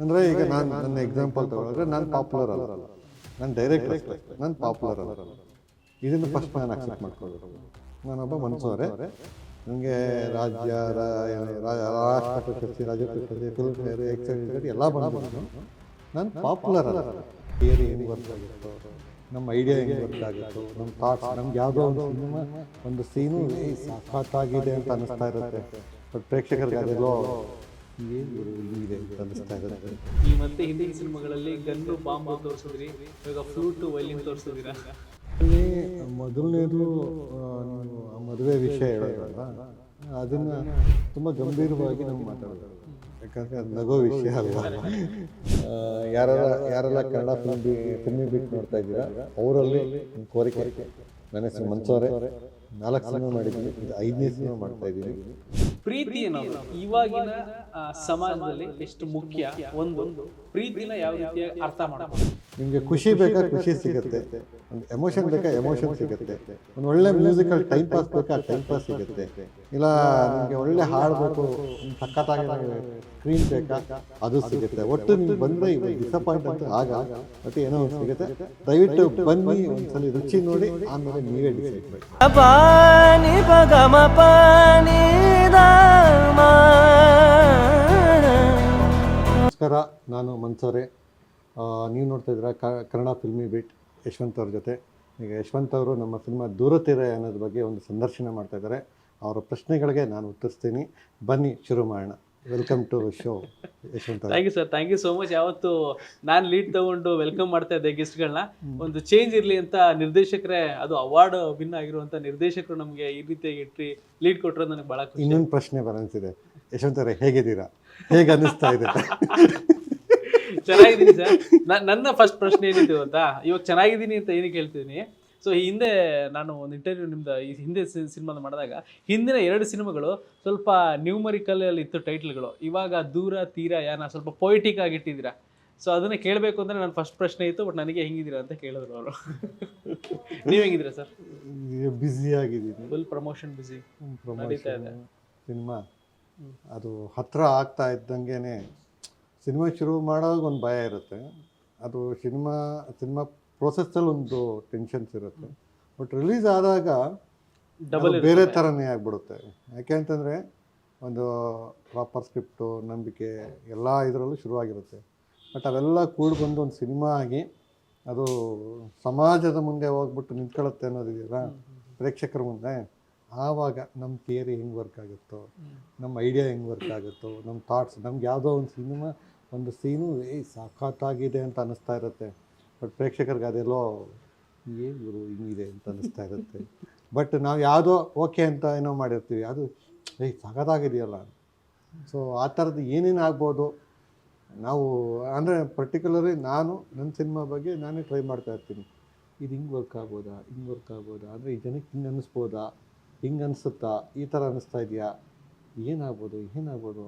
ಅಂದರೆ ಈಗ ನಾನು ನನ್ನ ಎಕ್ಸಾಂಪಲ್ ತಗೊಳಿದ್ರೆ ನಾನು ಪಾಪ್ಯುಲರ್ ಅಲ್ಲ. ನಾನು ಡೈರೆಕ್ಟ್ ಅಷ್ಟೇ ನಾನು ಪಾಪ್ಯುಲರ್ ಅಲ್ಲ. ಇದನ್ನು ಫಸ್ಟ್ ನಾನು ಅಕ್ಸೆಪ್ಟ್ ಮಾಡ್ಕೊಳ್ಬೇಕು ನಾನೊಬ್ಬ ಮನ್ಸೋರೆ. ನನಗೆ ರಾಜ್ಯ, ರಾ- ರಾ- ರಾಷ್ಟ್ರ ಪ್ರಶಸ್ತಿ, ರಾಜ್ಯ ಪ್ರಶಸ್ತಿ ಫಿಲ್ಮ್ ಫೇರ್ ಎಲ್ಲ ಬಂದು ನಾನು ಪಾಪ್ಯುಲರ್ ಅಲ್ಲ. ಥಿಯರಿ ಹೆಂಗೆ ವರ್ಕ್ ಆಗುತ್ತೋ? ನಮ್ಮ ಐಡಿಯಾ ಹೆಂಗೆ ವರ್ಕ್ ಆಗುತ್ತೋ? ನಮ್ಮ ಥಾಟ್ಸ್ ನಮ್ಗೆ ಯಾವುದೋ ಒಂದು ಸಿನಿಮಾ, ಒಂದು ಸೀನು ಸಾಕಾಗಿದೆ ಅಂತ ಅನ್ನಿಸ್ತಾ ಇರುತ್ತೆ. ಬಟ್ ಪ್ರೇಕ್ಷಕರಿಗೆ ಅದೆಲ್ಲೋ ಈ ಮತ್ತೆ ಹಿಂದಿನ ಸಿನಿಮಾಗಳಲ್ಲಿ ಗನ್ನು ಬಾಂಬ್ ತೋರಿಸಿದ್ರಿ ಇವಾಗ ಫ್ಲೂಟ್ ವೈಲಿನ್ ತೋರಿಸಿದಿರಾ ಅಲ್ಲಿ ಮೊದಲನೇದು ಆ, ನೀವು ಆ ಮದುವೆ ವಿಷಯ ಹೇಳೋದಲ್ಲ ಅದನ್ನ ತುಂಬಾ ಗಂಭೀರವಾಗಿ ನಾವು ಮಾತಾಡೋದು. ಯಾಕಂದ್ರೆ ಅದು ನಗೋ ವಿಷಯ ಅಲ್ಲ ಆ, ಯಾರೆಲ್ಲ ಯಾರೆಲ್ಲ ಕನ್ನಡ ಫಿಲ್ಮ್ ಫಿಲ್ಮಿ ಬಿಟ್ಟು ನೋಡ್ತಾ ಇದ್ದೀರಾ? ಅವರಲ್ಲಿ ಕೋರಿಕೆ. ನನ್ನ ಹೆಸರು ಮನ್ಸೋರೆ. ನಾಲ್ಕು ಸಿನಿಮಾ ಮಾಡಿದ್ದೀನಿ. ಇದು ಐದನೇ ಸಿನಿಮಾ ಮಾಡ್ತಾ ಇದ್ದೀನಿ. ಪ್ರೀತಿ ಅನ್ನೋದು ಇವಾಗಿನ ಸಮಾಜದಲ್ಲಿ ಎಷ್ಟು ಮುಖ್ಯ ಒಂದೊಂದು ಪ್ರೀತಿನ ಯಾವ ರೀತಿಯ ಅರ್ಥ ಮಾಡಬಹುದು ನಿಮಗೆ ಖುಷಿ ಬೇಕಾ ಖುಷಿ ಸಿಗುತ್ತೆ? ಒಂದು ಎಮೋಷನ್ ಬೇಕಾ ಎಮೋಷನ್ ಸಿಗುತ್ತೆ. ಒಂದು ಒಳ್ಳೆ ಮ್ಯೂಸಿಕಲ್ ಟೈಮ್ ಪಾಸ್ ಬೇಕಾ ಟೈಮ್ ಪಾಸ್ ಸಿಗುತ್ತೆ. ಇಲ್ಲ ನಿಮಗೆ ಒಳ್ಳೆ ಹಾಡಬೇಕು ಸಖತ್ತಾಗಿ ಸ್ಕ್ರೀನ್ ಬೇಕಾ? ಅದು ಸಿಗುತ್ತೆ. ಒಟ್ಟು ನಿಮ್ಗೆ ಬಂದರೆ ಇವಾಗ ಡಿಸಪಾಯಿಂಟ್ ಅಂತ ಆಗ ಮತ್ತೆ ಏನೋ ಒಂದು ಸಿಗುತ್ತೆ. ದಯವಿಟ್ಟು ಬನ್ನಿ ಒಂದ್ಸಲಿ ರುಚಿ ನೋಡಿ ಆಮೇಲೆ ನೀವೇ ಡಿಸೈಡ್ ಮಾಡಿ. ನಮಸ್ಕಾರ ನಾನು ಮನ್ಸೋರೆ. ನೀವು ನೋಡ್ತಾ ಇದ್ದೀರಾ ಕ- ಕನ್ನಡ ಫಿಲ್ಮಿ ಬಿಟ್ ಯಶವಂತ್ ಅವ್ರ ಜೊತೆ. ಈಗ ಯಶವಂತ್ ಅವರು ನಮ್ಮ ಸಿನಿಮಾ ದೂರತಿರ ಅನ್ನೋದ್ರ ಬಗ್ಗೆ ಒಂದು ಸಂದರ್ಶನ ಮಾಡ್ತಾ ಇದ್ದಾರೆ. ಅವರ ಪ್ರಶ್ನೆಗಳಿಗೆ ನಾನು ಉತ್ತರಿಸ್ತೀನಿ. ಬನ್ನಿ ಶುರು ಮಾಡೋಣ welcome to show Yashwant. Thank you sir thank you so much ಯಾವತ್ತು ನಾನು ಲೀಡ್ ತಗೊಂಡು ವೆಲ್ಕಮ್ ಮಾಡ್ತಾ ಇದ್ದೆ ಗೆಸ್ಟ್ಗಳನ್ನ ಒಂದು ಚೇಂಜ್ ಇರಲಿ ಅಂತ ನಿರ್ದೇಶಕರೇ ಅದು ಅವಾರ್ಡ್ ವಿನ್ ಆಗಿರುವಂತ ನಿರ್ದೇಶಕರು ನಮಗೆ ಈ ರೀತಿಯಾಗಿ ಇಟ್ರಿ ಲೀಡ್ ಕೊಟ್ಟರೆ ನನಗೆ ಬಹಳ ಖುಷಿ. ಇನ್ನೊಂದು ಪ್ರಶ್ನೆ ಬರನ್ಸಿದೆ. ಯಶವಂತ್ ಅವರೇ ಹೇಗಿದ್ದೀರಾ? ಹೇಗೆ ಅನ್ನಿಸ್ತಾ ಇದೆ? ಚೆನ್ನಾಗಿದ್ದೀನಿ ಸರ್. ನನ್ನ ಫಸ್ಟ್ ಪ್ರಶ್ನೆ ಏನಿತ್ತು ಅಂತ ಇವಾಗ ಚೆನ್ನಾಗಿದ್ದೀನಿ ಅಂತ ಏನಕ್ಕೆ ಹೇಳ್ತೀನಿ ಸೊ ಹಿಂದೆ ನಾನು ಒಂದು ಇಂಟರ್ವ್ಯೂ ನಿಮ್ದು ಈ ಹಿಂದೆ ಸಿನಿಮಾದ ಮಾಡಿದಾಗ ಹಿಂದಿನ ಎರಡು ಸಿನಿಮಾಗಳು ಸ್ವಲ್ಪ ನ್ಯೂಮರಿಕಲ್ ಅಲ್ಲಿ ಇತ್ತು ಟೈಟ್ಲ್ಗಳು ಇವಾಗ ದೂರ ತೀರ ಯಾನ ಸ್ವಲ್ಪ ಪೊಯಿಟಿಕ್ ಆಗಿ ಇಟ್ಟಿದ್ದೀರಾ? ಸೊ ಅದನ್ನ ಕೇಳಬೇಕು ಅಂದ್ರೆ ನನ್ನ ಫಸ್ಟ್ ಪ್ರಶ್ನೆ ಇತ್ತು ಬಟ್ ನನಗೆ ಹೆಂಗಿದ್ದೀರಾ ಅಂತ ಕೇಳಿದ್ರು ಅವರು. ನೀವು ಹೆಂಗಿದ್ದೀರಾ ಸರ್? ಬ್ಯುಸಿ ಆಗಿದ್ದೀನಿ. ಫುಲ್ ಪ್ರಮೋಷನ್ ಬಿಸಿ ನಡೀತಾ ಇದೆ. ಸಿನಿಮಾ. ಅದು ಹತ್ತಿರ ಆಗ್ತಾ ಇದ್ದಂಗೆ ಸಿನಿಮಾ ಶುರು ಮಾಡೋವಾಗ ಒಂದು ಭಯ ಇರುತ್ತೆ. ಅದು ಸಿನಿಮಾ ಸಿನಿಮಾ ಪ್ರೋಸೆಸ್ಸಲ್ಲಿ ಒಂದು ಟೆನ್ಷನ್ಸ್ ಇರುತ್ತೆ. ಬಟ್ ರಿಲೀಸ್ ಆದಾಗ ಡಬಲ್ ಬೇರೆ ಥರನೇ ಆಗಿಬಿಡುತ್ತೆ. ಯಾಕೆ ಅಂತಂದರೆ ಒಂದು ಪ್ರಾಪರ್ ಸ್ಕ್ರಿಪ್ಟು ನಂಬಿಕೆ ಎಲ್ಲ ಇದರಲ್ಲೂ ಶುರುವಾಗಿರುತ್ತೆ. ಬಟ್ ಅವೆಲ್ಲ ಕೂಡಿ ಬಂದು ಒಂದು ಸಿನಿಮಾ ಆಗಿ ಅದು ಸಮಾಜದ ಮುಂದೆ ಹೋಗ್ಬಿಟ್ಟು ನಿಂತ್ಕೊಳ್ಳುತ್ತೆ ಅನ್ನೋದಿದೆಯಲ್ಲ? ಪ್ರೇಕ್ಷಕರ ಮುಂದೆ? ಆವಾಗ ನಮ್ಮ ಥಿಯರಿ ಹೆಂಗೆ ವರ್ಕ್ ಆಗುತ್ತೋ ನಮ್ಮ ಐಡಿಯಾ ಹೆಂಗೆ ವರ್ಕ್ ಆಗುತ್ತೋ ನಮ್ಮ ಥಾಟ್ಸ್ ನಮ್ಗೆ ಯಾವುದೋ ಒಂದು ಸಿನಿಮಾ ಒಂದು ಸೀನು ಏ ಸಾಕಾಗಿದೆ ಅಂತ ಅನ್ನಿಸ್ತಾ ಇರುತ್ತೆ. ಬಟ್ ಪ್ರೇಕ್ಷಕರಿಗೆ ಅದೆಲ್ಲೋ ಏನು ಗುರು ಹಿಂಗಿದೆ ಅಂತ ಅನ್ನಿಸ್ತಾ ಇರುತ್ತೆ. ಬಟ್ ನಾವು ಯಾವುದೋ ಓಕೆ ಅಂತ ಏನೋ ಮಾಡಿರ್ತೀವಿ. ಅದು ಏಯ್ ಸಖತ್ತಾಗಿದೆಯಲ್ಲ ಸೊ ಆ ಥರದ್ದು ಏನೇನು ಆಗ್ಬೋದು? ನಾವು ಅಂದರೆ ಪರ್ಟಿಕ್ಯುಲರ್ಲಿ ನಾನು ನನ್ನ ಸಿನಿಮಾ ಬಗ್ಗೆ ನಾನೇ ಟ್ರೈ ಮಾಡ್ತಾ ಇರ್ತೀನಿ. ಇದು ಹಿಂಗೆ ವರ್ಕ್ ಆಗ್ಬೋದಾ? ಹಿಂಗೆ ವರ್ಕ್ ಆಗ್ಬೋದಾ? ಅಂದರೆ ಈ ಜನಕ್ಕೆ ಹಿಂಗೆ ಅನ್ನಿಸ್ಬೋದಾ? ಹಿಂಗೆ ಅನಿಸುತ್ತಾ ಈ ಥರ ಅನ್ನಿಸ್ತಾ ಇದೆಯಾ? ಏನಾಗ್ಬೋದು ಏನಾಗ್ಬೋದು?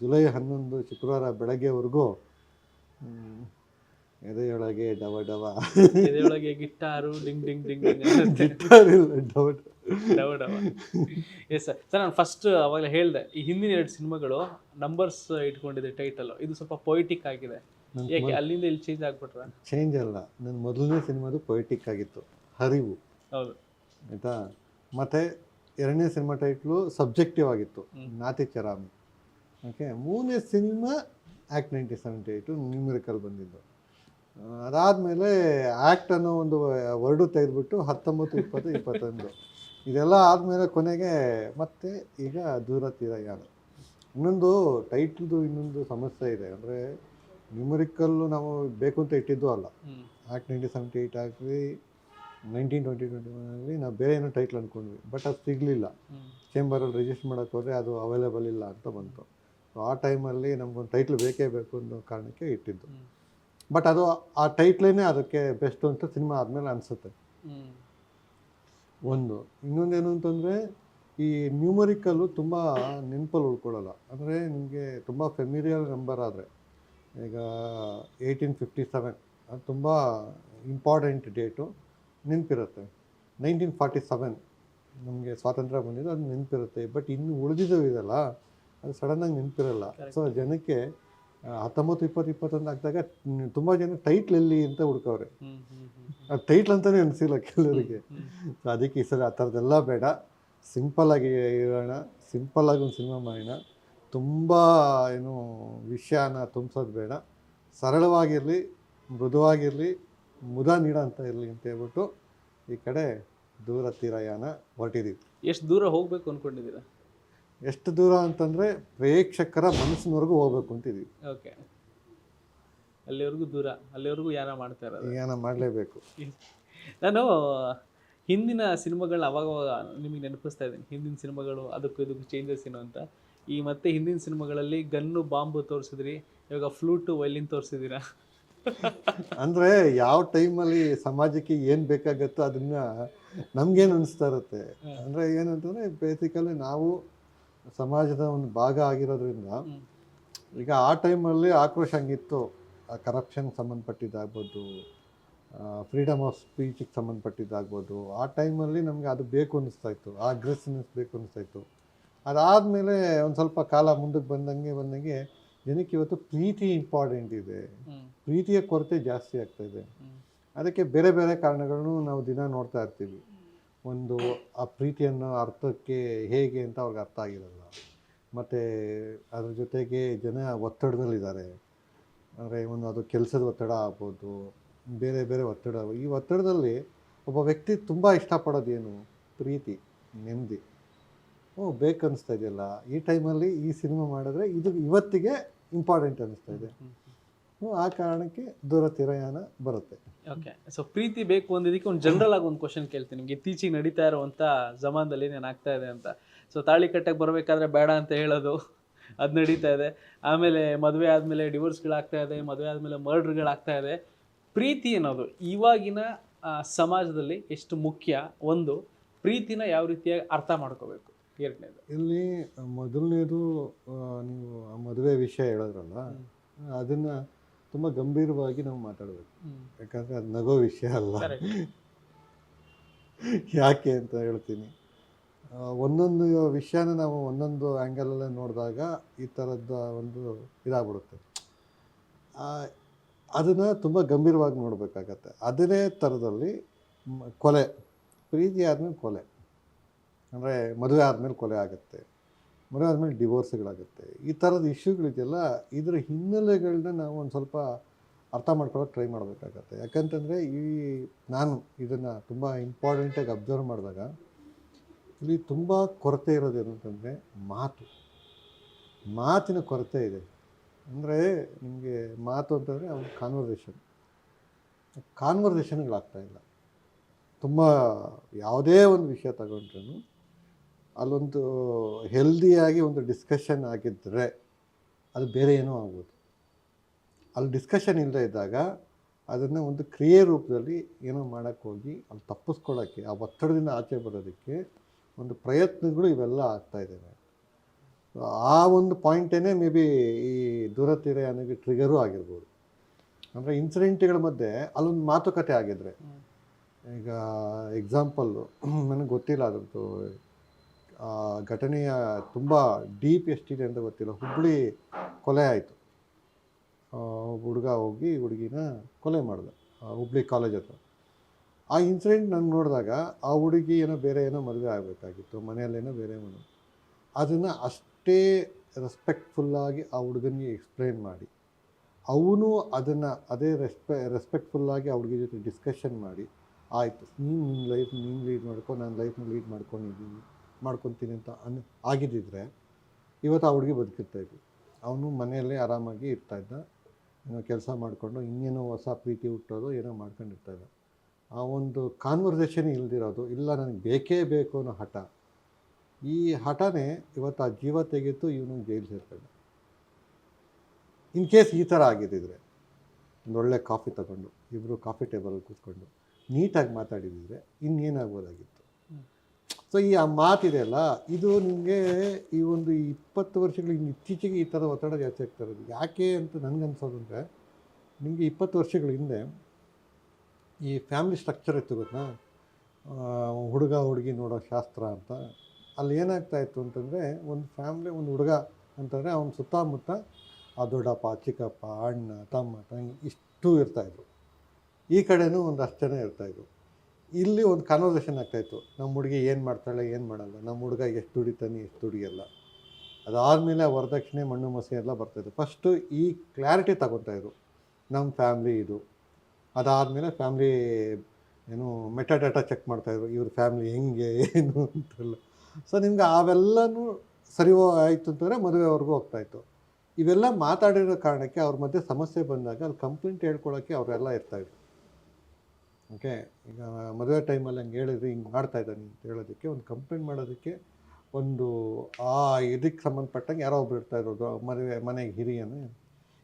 ಜುಲೈ ಹನ್ನೊಂದು ಶುಕ್ರವಾರ ಬೆಳಗ್ಗೆವರೆಗೂ ಎದೆಯೊಳಗೆ ಡವ ಡವ. ಎದೆಯೊಳಗೆ ಗಿಟ್ಟಾರು ಡಿಂಗ್ ಡಿಂಗ್ ಡಿಂಗ್ ಡಿಂಗ್ ಇಲ್ಲ ಡವ ಡವ. ಡವ ಎಸ್ ಸರ್ ಸರ್ ನಾನು ಫಸ್ಟ್ ಅವಾಗಲೇ ಹೇಳಿದೆ ಈ ಹಿಂದಿನ ಎರಡು ಸಿನಿಮಾಗಳು ನಂಬರ್ಸ್ ಇಟ್ಕೊಂಡಿದೆ ಟೈಟಲ್ ಇದು ಸ್ವಲ್ಪ ಪೊಯಿಟಿಕ್ ಆಗಿದೆ. ಯಾಕೆ? ಅಲ್ಲಿಂದ ಇಲ್ಲಿ ಚೇಂಜ್ ಆಗ್ಬಿಟ್ರ? ಚೇಂಜ್ ಅಲ್ಲ. ನನ್ನ ಮೊದಲನೇ ಸಿನಿಮಾದು ಪೊಯಿಟಿಕ್ ಆಗಿತ್ತು. ಹರಿವು. ಹೌದು. ಆಯಿತಾ? ಮತ್ತು ಎರಡನೇ ಸಿನಿಮಾ ಟೈಟ್ಲು ಸಬ್ಜೆಕ್ಟಿವ್ ಆಗಿತ್ತು ನಾತಿ ಚರಾಮಿ. ಓಕೆ ಮೂರನೇ cinema act ninety seventy eight numerical ಬಂದಿದ್ದು. ಅದಾದಮೇಲೆ ಆ್ಯಕ್ಟ್ ಅನ್ನೋ ಒಂದು ವರ್ಡು ತೆಗೆದುಬಿಟ್ಟು ಹತ್ತೊಂಬತ್ತು ಇಪ್ಪತ್ತು ಇಪ್ಪತ್ತೊಂದು. ಇದೆಲ್ಲ ಆದಮೇಲೆ ಕೊನೆಗೆ ಮತ್ತೆ ಈಗ ದೂರ ತೀರ ಯಾರು. ಇನ್ನೊಂದು ಟೈಟ್ಲ್ದು ಇನ್ನೊಂದು ಸಮಸ್ಯೆ ಇದೆ. ಅಂದರೆ ನ್ಯೂಮರಿಕಲ್ಲು ನಾವು ಬೇಕು ಅಂತ ಇಟ್ಟಿದ್ದು ಅಲ್ಲ. ಆ್ಯಕ್ಟ್ ನೈಂಟಿ ಸೆವೆಂಟಿ ಏಯ್ಟ್ ಆಗಲಿ ನೈನ್ಟೀನ್ ಟ್ವೆಂಟಿ ಟ್ವೆಂಟಿ ಒನಲ್ಲಿ ನಾವು ಬೇರೆ ಏನೋ ಟೈಟ್ಲ್ ಅಂದ್ಕೊಂಡ್ವಿ ಬಟ್ ಅದು ಸಿಗಲಿಲ್ಲ. ಚೇಂಬರಲ್ಲಿ ರಿಜಿಸ್ಟರ್ ಮಾಡೋಕ್ಕೆ ಹೋದರೆ ಅದು ಅವೈಲೇಬಲ್ ಇಲ್ಲ ಅಂತ ಬಂತು. ಸೊ ಆ ಟೈಮಲ್ಲಿ ನಮಗೊಂದು ಟೈಟ್ಲ್ ಬೇಕೇ ಬೇಕು ಅನ್ನೋ ಕಾರಣಕ್ಕೆ ಇಟ್ಟಿದ್ದು. ಬಟ್ ಅದು ಆ ಟೈಟ್ಲೇನೇ ಅದಕ್ಕೆ ಬೆಸ್ಟ್ ಅಂತ ಸಿನಿಮಾ ಆದಮೇಲೆ ಅನಿಸುತ್ತೆ. ಒಂದು. ಇನ್ನೊಂದೇನು ಅಂತಂದರೆ ಈ ನ್ಯೂಮರಿಕಲ್ಲು ತುಂಬ ನೆನಪಲ್ಲಿ ಉಳ್ಕೊಳ್ಳಲ್ಲ. ಅಂದರೆ ನಿಮಗೆ ತುಂಬ ಫೆಮಿರಿಯಲ್ ನಂಬರ್ ಆದರೆ ಈಗ ಏಯ್ಟೀನ್ ಫಿಫ್ಟಿ ಸೆವೆನ್ ಅದು ತುಂಬ ಇಂಪಾರ್ಟೆಂಟ್ ಡೇಟು ನೆನಪಿರುತ್ತೆ ನೈನ್ಟೀನ್ ಫಾರ್ಟಿ ಸೆವೆನ್ ನಮಗೆ ಸ್ವಾತಂತ್ರ್ಯ ಬಂದಿದ್ದು ಅದು ನಿಂತಿರುತ್ತೆ. ಬಟ್ ಇನ್ನು ಉಳಿದಿದ್ದು ಇದೆಲ್ಲ ಅದು ಸಡನ್ನಾಗಿ ನಿಂತಿರಲ್ಲ. ಸೊ ಜನಕ್ಕೆ ಹತ್ತೊಂಬತ್ತು ಇಪ್ಪತ್ತು ಇಪ್ಪತ್ತೊಂದು ಆಗ್ದಾಗ ತುಂಬ ಜನ ಟೈಟ್ಲ್ ಎಲ್ಲಿ ಅಂತ ಹುಡ್ಕವ್ರೆ. ಅದು ಟೈಟ್ಲ್ ಅಂತಲೇ ಅನಿಸಿಲ್ಲ ಕೆಲವರಿಗೆ. ಸೊ ಅದಕ್ಕೆ ಈ ಸಲ ಆ ಥರದ್ದೆಲ್ಲ ಬೇಡ. ಸಿಂಪಲ್ಲಾಗಿ ಇರೋಣ ಸಿಂಪಲ್ಲಾಗಿ ಒಂದು ಸಿನಿಮಾ ಮಾಡೋಣ. ತುಂಬ ಏನು ವಿಷಯನ ತುಂಬಿಸೋದು ಬೇಡ. ಸರಳವಾಗಿರಲಿ ಮೃದುವಾಗಿರಲಿ ಮುದ ನೀಡ ಅಂತ ಇರಲಿ ಅಂತ ಹೇಳ್ಬಿಟ್ಟು ಈ ಕಡೆ ದೂರ ತೀರಯಾನ ಹೊರಟಿದ್ದೀವಿ ಎಷ್ಟು ದೂರ ಹೋಗಬೇಕು ಅಂದ್ಕೊಂಡಿದ್ದೀರಾ ಎಷ್ಟು ದೂರ ಅಂತಂದರೆ ಪ್ರೇಕ್ಷಕರ ಮನಸ್ಸಿನವರೆಗೂ ಹೋಗ್ಬೇಕು ಅಂತಿದ್ದೀವಿ ಓಕೆ. ಅಲ್ಲಿವರೆಗೂ ದೂರ ಅಲ್ಲಿವರೆಗೂ ಯಾನ ಮಾಡ್ತಾ ಇರೋದು? ಯಾನ ಮಾಡಲೇಬೇಕು. ನಾನು ಹಿಂದಿನ ಸಿನಿಮಾಗಳನ್ನ ಅವಾಗ ಅವಾಗ ನಿಮಗೆ ನೆನಪಿಸ್ತಾ ಇದ್ದೀನಿ. ಹಿಂದಿನ ಸಿನಿಮಾಗಳು ಅದಕ್ಕೂ ಇದಕ್ಕೂ ಚೇಂಜಸ್ ಏನು ಅಂತ. ಈ ಮತ್ತೆ ಹಿಂದಿನ ಸಿನಿಮಾಗಳಲ್ಲಿ ಗನ್ನು ಬಾಂಬು ತೋರಿಸಿದ್ರಿ ಇವಾಗ ಫ್ಲೂಟು ವೈಲಿನ್ ತೋರಿಸಿದ್ದೀರಾ? ಅಂದರೆ ಯಾವ ಟೈಮಲ್ಲಿ ಸಮಾಜಕ್ಕೆ ಏನು ಬೇಕಾಗತ್ತೋ ಅದನ್ನ ನಮ್ಗೇನು ಅನಿಸ್ತಾ ಇರುತ್ತೆ. ಅಂದ್ರೆ ಏನಂತಂದ್ರೆ ಬೇಸಿಕಲಿ ನಾವು ಸಮಾಜದ ಒಂದು ಭಾಗ ಆಗಿರೋದ್ರಿಂದ ಈಗ ಆ ಟೈಮಲ್ಲಿ ಆಕ್ರೋಶ ಹಂಗಿತ್ತು. ಕರಪ್ಷನ್ ಸಂಬಂಧಪಟ್ಟಿದ್ದಾಗ್ಬೋದು ಫ್ರೀಡಮ್ ಆಫ್ ಸ್ಪೀಚಿಗೆ ಸಂಬಂಧಪಟ್ಟಿದ್ದಾಗ್ಬೋದು, ಆ ಟೈಮಲ್ಲಿ ನಮಗೆ ಅದು ಬೇಕು ಅನ್ನಿಸ್ತಾ ಇತ್ತು. ಆ ಅಗ್ರೆಸಿವ್ನೆಸ್ ಬೇಕು ಅನ್ನಿಸ್ತಾ ಇತ್ತು. ಅದಾದಮೇಲೆ ಒಂದು ಸ್ವಲ್ಪ ಕಾಲ ಮುಂದಕ್ಕೆ ಬಂದಂಗೆ ಬಂದಂಗೆ ಜನಕ್ಕೆ ಇವತ್ತು ಪ್ರೀತಿ ಇಂಪಾರ್ಟೆಂಟ್ ಇದೆ. ಪ್ರೀತಿಯ ಕೊರತೆ ಜಾಸ್ತಿ ಆಗ್ತಾ ಇದೆ. ಅದಕ್ಕೆ ಬೇರೆ ಬೇರೆ ಕಾರಣಗಳನ್ನು ನಾವು ದಿನ ನೋಡ್ತಾ ಇರ್ತೀವಿ. ಒಂದು ಆ ಪ್ರೀತಿಯನ್ನು ಅರ್ಥಕ್ಕೆ ಹೇಗೆ ಅಂತ ಅವ್ರಿಗೆ ಅರ್ಥ ಆಗಿರಲ್ಲ. ಮತ್ತು ಅದ್ರ ಜೊತೆಗೆ ಜನ ಒತ್ತಡದಲ್ಲಿದ್ದಾರೆ. ಅಂದರೆ ಒಂದು ಅದು ಕೆಲಸದ ಒತ್ತಡ ಆಗ್ಬೋದು ಬೇರೆ ಬೇರೆ ಒತ್ತಡ ಈ ಒತ್ತಡದಲ್ಲಿ ಒಬ್ಬ ವ್ಯಕ್ತಿ ತುಂಬ ಇಷ್ಟಪಡೋದೇನು? ಪ್ರೀತಿ ನೆಮ್ಮದಿ. ಓ ಬೇಕನ್ನಿಸ್ತಾ ಇದೆಯಲ್ಲ. ಈ ಟೈಮಲ್ಲಿ ಈ ಸಿನಿಮಾ ಮಾಡಿದ್ರೆ ಇದು ಇವತ್ತಿಗೆ ಇಂಪಾರ್ಟೆಂಟ್ ಅನಿಸ್ತಾ ಇದೆ. ಆ ಕಾರಣಕ್ಕೆ ದೂರ ತಿರಯಾನ ಬರುತ್ತೆ. ಓಕೆ ಸೊ ಪ್ರೀತಿ ಬೇಕು ಅಂದಿದ್ದಕ್ಕೆ ಒಂದು ಜನರಲ್ ಆಗಿ ಒಂದು ಕ್ವಶನ್ ಕೇಳ್ತೀನಿ ನಿಮಗೆ. ಇತ್ತೀಚೆಗೆ ನಡೀತಾ ಇರುವಂತ ಜಮಾನದಲ್ಲಿ ಏನೇನು ಆಗ್ತಾ ಇದೆ ಅಂತ. ಸೊ ತಾಳಿ ಕಟ್ಟಕ್ಕೆ ಬರಬೇಕಾದ್ರೆ ಬೇಡ ಅಂತ ಹೇಳೋದು ಅದು ನಡೀತಾ ಇದೆ. ಆಮೇಲೆ ಮದುವೆ ಆದಮೇಲೆ ಡಿವೋರ್ಸ್ಗಳಾಗ್ತಾ ಇದೆ ಮದುವೆ ಆದಮೇಲೆ ಮರ್ಡ್ರ್ಗಳಾಗ್ತಾ ಇದೆ. ಪ್ರೀತಿ ಅನ್ನೋದು ಇವಾಗಿನ ಸಮಾಜದಲ್ಲಿ ಎಷ್ಟು ಮುಖ್ಯ? ಒಂದು ಪ್ರೀತಿನ ಯಾವ ರೀತಿಯಾಗಿ ಅರ್ಥ ಮಾಡ್ಕೋಬೇಕು? ಎರಡನೇದು. ಇಲ್ಲಿ ಮೊದಲನೇದು ನೀವು ಆ ಮದುವೆ ವಿಷಯ ಹೇಳಿದ್ರಲ್ಲ ಅದನ್ನು ತುಂಬ ಗಂಭೀರವಾಗಿ ನಾವು ಮಾತಾಡಬೇಕು. ಯಾಕಂದರೆ ಅದು ನಗೋ ವಿಷಯ ಅಲ್ಲ. ಯಾಕೆ ಅಂತ ಹೇಳ್ತೀನಿ. ಒಂದೊಂದು ವಿಷಯನ ನಾವು ಒಂದೊಂದು ಆ್ಯಂಗಲಲ್ಲೇ ನೋಡಿದಾಗ ಈ ಥರದ ಒಂದು ಇದಾಗ್ಬಿಡುತ್ತೆ. ಅದನ್ನು ತುಂಬ ಗಂಭೀರವಾಗಿ ನೋಡಬೇಕಾಗತ್ತೆ. ಅದೇ ಥರದಲ್ಲಿ ಕೊಲೆ ಪ್ರೀತಿ ಆದಮೇಲೆ ಕೊಲೆ. ಅಂದರೆ ಮದುವೆ ಆದಮೇಲೆ ಕೊಲೆ ಆಗುತ್ತೆ, ಮದುವೆ ಆದಮೇಲೆ ಡಿವೋರ್ಸ್ಗಳಾಗುತ್ತೆ ಈ ಥರದ ಇಶ್ಯೂಗಳಿದೆಯಲ್ಲ ಇದರ ಹಿನ್ನೆಲೆಗಳನ್ನ ನಾವು ಒಂದು ಸ್ವಲ್ಪ ಅರ್ಥ ಮಾಡ್ಕೊಳ್ಳೋಕೆ ಟ್ರೈ ಮಾಡಬೇಕಾಗತ್ತೆ. ಯಾಕಂತಂದರೆ ಈ ನಾನು ಇದನ್ನು ತುಂಬ ಇಂಪಾರ್ಟೆಂಟಾಗಿ ಅಬ್ಸರ್ವ್ ಮಾಡಿದಾಗ ಇಲ್ಲಿ ತುಂಬ ಕೊರತೆ ಇರೋದು ಏನಂತಂದರೆ ಮಾತು. ಮಾತಿನ ಕೊರತೆ ಇದೆ. ಅಂದರೆ ನಿಮಗೆ ಮಾತು ಅಂತಂದರೆ ಅವ್ರ ಕಾನ್ವರ್ಸೇಷನ್ ಕಾನ್ವರ್ಸೇಷನ್ಗಳಾಗ್ತಾಯಿಲ್ಲ ತುಂಬ ಯಾವುದೇ ಒಂದು ವಿಷಯ ತಗೊಂಡ್ರೂ ಅಲ್ಲೊಂದು ಹೆಲ್ದಿಯಾಗಿ ಒಂದು ಡಿಸ್ಕಷನ್ ಆಗಿದ್ದರೆ ಅದು ಬೇರೆ ಏನೋ ಆಗ್ಬೋದು ಅಲ್ಲಿ ಡಿಸ್ಕಷನ್ ಇಲ್ಲದೆ ಇದ್ದಾಗ ಅದನ್ನು ಒಂದು ಕ್ರಿಯೆ ರೂಪದಲ್ಲಿ ಏನೋ ಮಾಡೋಕ್ಕೆ ಹೋಗಿ ಅಲ್ಲಿ ತಪ್ಪಿಸ್ಕೊಳ್ಳೋಕ್ಕೆ ಆ ಒತ್ತಡದಿಂದ ಆಚೆ ಬರೋದಕ್ಕೆ ಒಂದು ಪ್ರಯತ್ನಗಳು ಇವೆಲ್ಲ ಆಗ್ತಾ ಇದ್ದಾವೆ. ಆ ಒಂದು ಪಾಯಿಂಟೇ ಮೇ ಬಿ ಈ ದೂರತೀರ ಅನ್ನೋಕ್ಕೆ ಟ್ರಿಗರು ಆಗಿರ್ಬೋದು. ಅಂದರೆ ಇನ್ಸಿಡೆಂಟ್ಗಳ ಮಧ್ಯೆ ಅಲ್ಲೊಂದು ಮಾತುಕತೆ ಆಗಿದ್ರೆ. ಈಗ ಎಕ್ಸಾಂಪಲ್ಲು ನನಗೆ ಗೊತ್ತಿಲ್ಲ ಅದ್ರದ್ದು ಘಟನೆಯ ತುಂಬ ಡೀಪ್ ಎಷ್ಟಿದೆ ಅಂತ ಗೊತ್ತಿಲ್ಲ. ಹುಬ್ಬಳ್ಳಿ ಕೊಲೆ ಆಯಿತು. ಹುಡುಗ ಹೋಗಿ ಹುಡುಗಿನ ಕೊಲೆ ಮಾಡಿದೆ ಹುಬ್ಳಿ ಕಾಲೇಜ್ ಹತ್ರ. ಆ ಇನ್ಸಿಡೆಂಟ್ ನಾನು ನೋಡಿದಾಗ ಆ ಹುಡುಗಿ ಏನೋ ಬೇರೆ ಏನೋ ಮದುವೆ ಆಗಬೇಕಾಗಿತ್ತು, ಮನೆಯಲ್ಲೇನೋ ಬೇರೆ ಮನೆ ಅದನ್ನು ಅಷ್ಟೇ ರೆಸ್ಪೆಕ್ಟ್ಫುಲ್ಲಾಗಿ ಆ ಹುಡುಗನಿಗೆ ಎಕ್ಸ್ಪ್ಲೈನ್ ಮಾಡಿ. ಅವನು ಅದನ್ನು ಅದೇ ರೆಸ್ಪೆ ರೆಸ್ಪೆಕ್ಟ್ಫುಲ್ಲಾಗಿ ಆ ಹುಡುಗಿ ಜೊತೆ ಡಿಸ್ಕಷನ್ ಮಾಡಿ, ಆಯಿತು, ನೀನು ನಿನ್ನ ಲೈಫ್ ನೀನು ಲೀಡ್ ಮಾಡ್ಕೊ, ನಾನು ಲೈಫ್ನ ಲೀಡ್ ಮಾಡ್ಕೊಂಡಿದ್ದೀನಿ. ಮಾಡ್ಕೊತೀನಿ ಅಂತ ಅನ್, ಆಗಿದ್ದಿದ್ರೆ ಇವತ್ತು ಆ ಹುಡುಗಿ ಬದುಕಿರ್ತಾ ಇದ್ವಿ ಅವನು ಮನೆಯಲ್ಲೇ ಆರಾಮಾಗಿ ಇರ್ತಾ ಇದ್ದ. ಏನೋ ಕೆಲಸ ಮಾಡಿಕೊಂಡು ಇನ್ನೇನೋ ಹೊಸ ಪ್ರೀತಿ ಹುಟ್ಟೋದು ಏನೋ ಮಾಡ್ಕೊಂಡಿರ್ತಾ ಇದ್ದ. ಆ ಒಂದು ಕಾನ್ವರ್ಸೇಷನ್ ಇಲ್ದಿರೋದು, ಇಲ್ಲ ನನಗೆ ಬೇಕೇ ಬೇಕು ಅನ್ನೋ ಹಠ. ಈ ಹಠನೇ ಇವತ್ತು ಆ ಜೀವ ತೆಗೆದು ಇವನು ಜೈಲು ಸೇರ್ತಾನೆ ಇನ್ ಕೇಸ್ ಈ ಥರ ಆಗಿದ್ದಿದ್ರೆ ಒಂದು ಒಳ್ಳೆ ಕಾಫಿ ತಗೊಂಡು ಇಬ್ಬರು ಕಾಫಿ ಟೇಬಲ್ ಕೂತ್ಕೊಂಡು ನೀಟಾಗಿ ಮಾತಾಡಿದಿದ್ರೆ ಇನ್ನೇನಾಗ್ಬೋದಾಗಿತ್ತು? ಸೊ ಈ ಆ ಮಾತಿದೆಯಲ್ಲ ಇದು ನಿಮಗೆ ಈ ಒಂದು ಇಪ್ಪತ್ತು ವರ್ಷಗಳಿಗೆ ಇತ್ತೀಚೆಗೆ ಈ ಥರ ಒತ್ತಡ ಜಾಸ್ತಿ ಆಗ್ತಾ ಇರೋದು. ಯಾಕೆ ಅಂತ ನನಗನ್ಸೋದು ಅಂದರೆ, ನಿಮಗೆ ಇಪ್ಪತ್ತು ವರ್ಷಗಳ ಹಿಂದೆ ಈ ಫ್ಯಾಮಿಲಿ ಸ್ಟ್ರಕ್ಚರ್ ಇತ್ತು ಗೊತ್ತಾ? ಹುಡುಗ, ಹುಡುಗಿ ನೋಡೋ ಶಾಸ್ತ್ರ ಅಂತ. ಅಲ್ಲಿ ಏನಾಗ್ತಾ ಇತ್ತು ಅಂತಂದರೆ, ಒಂದು ಫ್ಯಾಮ್ಲಿ ಒಂದು ಹುಡುಗ ಅಂತಂದರೆ, ಅವನ ಸುತ್ತಮುತ್ತ ಆ ದೊಡ್ಡಪ್ಪ, ಚಿಕ್ಕಪ್ಪ, ಅಣ್ಣ, ತಮ್ಮ, ತಂಗಿ ಇಷ್ಟು ಇರ್ತಾಯಿದ್ರು ಈ ಕಡೆನೂ ಒಂದು ಅಷ್ಟು ಜನ ಇರ್ತಾಯಿದ್ರು ಇಲ್ಲಿ ಒಂದು ಕಾನ್ವರ್ಸೇಷನ್ ಆಗ್ತಾಯಿತ್ತು ನಮ್ಮ ಹುಡುಗಿ ಏನು ಮಾಡ್ತಾಳೆ, ಏನು ಮಾಡಲ್ಲ ನಮ್ಮ ಹುಡುಗ ಎಷ್ಟು ದುಡಿತಾನೆ, ಎಷ್ಟು ದುಡಿಯಲ್ಲ. ಅದಾದಮೇಲೆ ವರದಕ್ಷಿಣೆ ಮಣ್ಣು ಮಸಿ ಎಲ್ಲ ಬರ್ತಾಯಿತ್ತು ಫಸ್ಟು ಈ ಕ್ಲಾರಿಟಿ ತಗೊತಾಯಿದ್ರು ನಮ್ಮ ಫ್ಯಾಮ್ಲಿ ಇದು. ಅದಾದಮೇಲೆ ಫ್ಯಾಮ್ಲಿ ಏನು ಮೆಟಾಡಾಟಾ ಚೆಕ್ ಮಾಡ್ತಾಯಿದ್ರು ಇವ್ರ ಫ್ಯಾಮ್ಲಿ ಹೆಂಗೆ, ಏನು ಅಂತೆಲ್ಲ. ಸೊ ನಿಮ್ಗೆ ಅವೆಲ್ಲನೂ ಸರಿ ಆಯಿತು ಅಂತಂದರೆ ಮದುವೆವರೆಗೂ ಹೋಗ್ತಾಯಿತ್ತು ಇವೆಲ್ಲ ಮಾತಾಡಿರೋ ಕಾರಣಕ್ಕೆ ಅವ್ರ ಮಧ್ಯೆ ಸಮಸ್ಯೆ ಬಂದಾಗ ಅಲ್ಲಿ ಕಂಪ್ಲೇಂಟ್ ಹೇಳ್ಕೊಳ್ಳೋಕ್ಕೆ ಅವರೆಲ್ಲ ಇರ್ತಾಯಿದ್ರು ಓಕೆ? ಈಗ ಮದುವೆ ಟೈಮಲ್ಲಿ ಹಂಗೆ ಹೇಳಿದ್ರಿ ಹಿಂಗೆ ಮಾಡ್ತಾ ಇದ್ದಾನೆ ಅಂತ ಹೇಳೋದಕ್ಕೆ ಒಂದು ಕಂಪ್ಲೇಂಟ್ ಮಾಡೋದಕ್ಕೆ ಒಂದು, ಆ ಇದಕ್ಕೆ ಸಂಬಂಧಪಟ್ಟಂಗೆ ಯಾರೋ ಒಬ್ರು ಇರ್ತಾ ಇರೋದು ಮದುವೆ, ಮನೆಗೆ ಹಿರಿಯನೇ.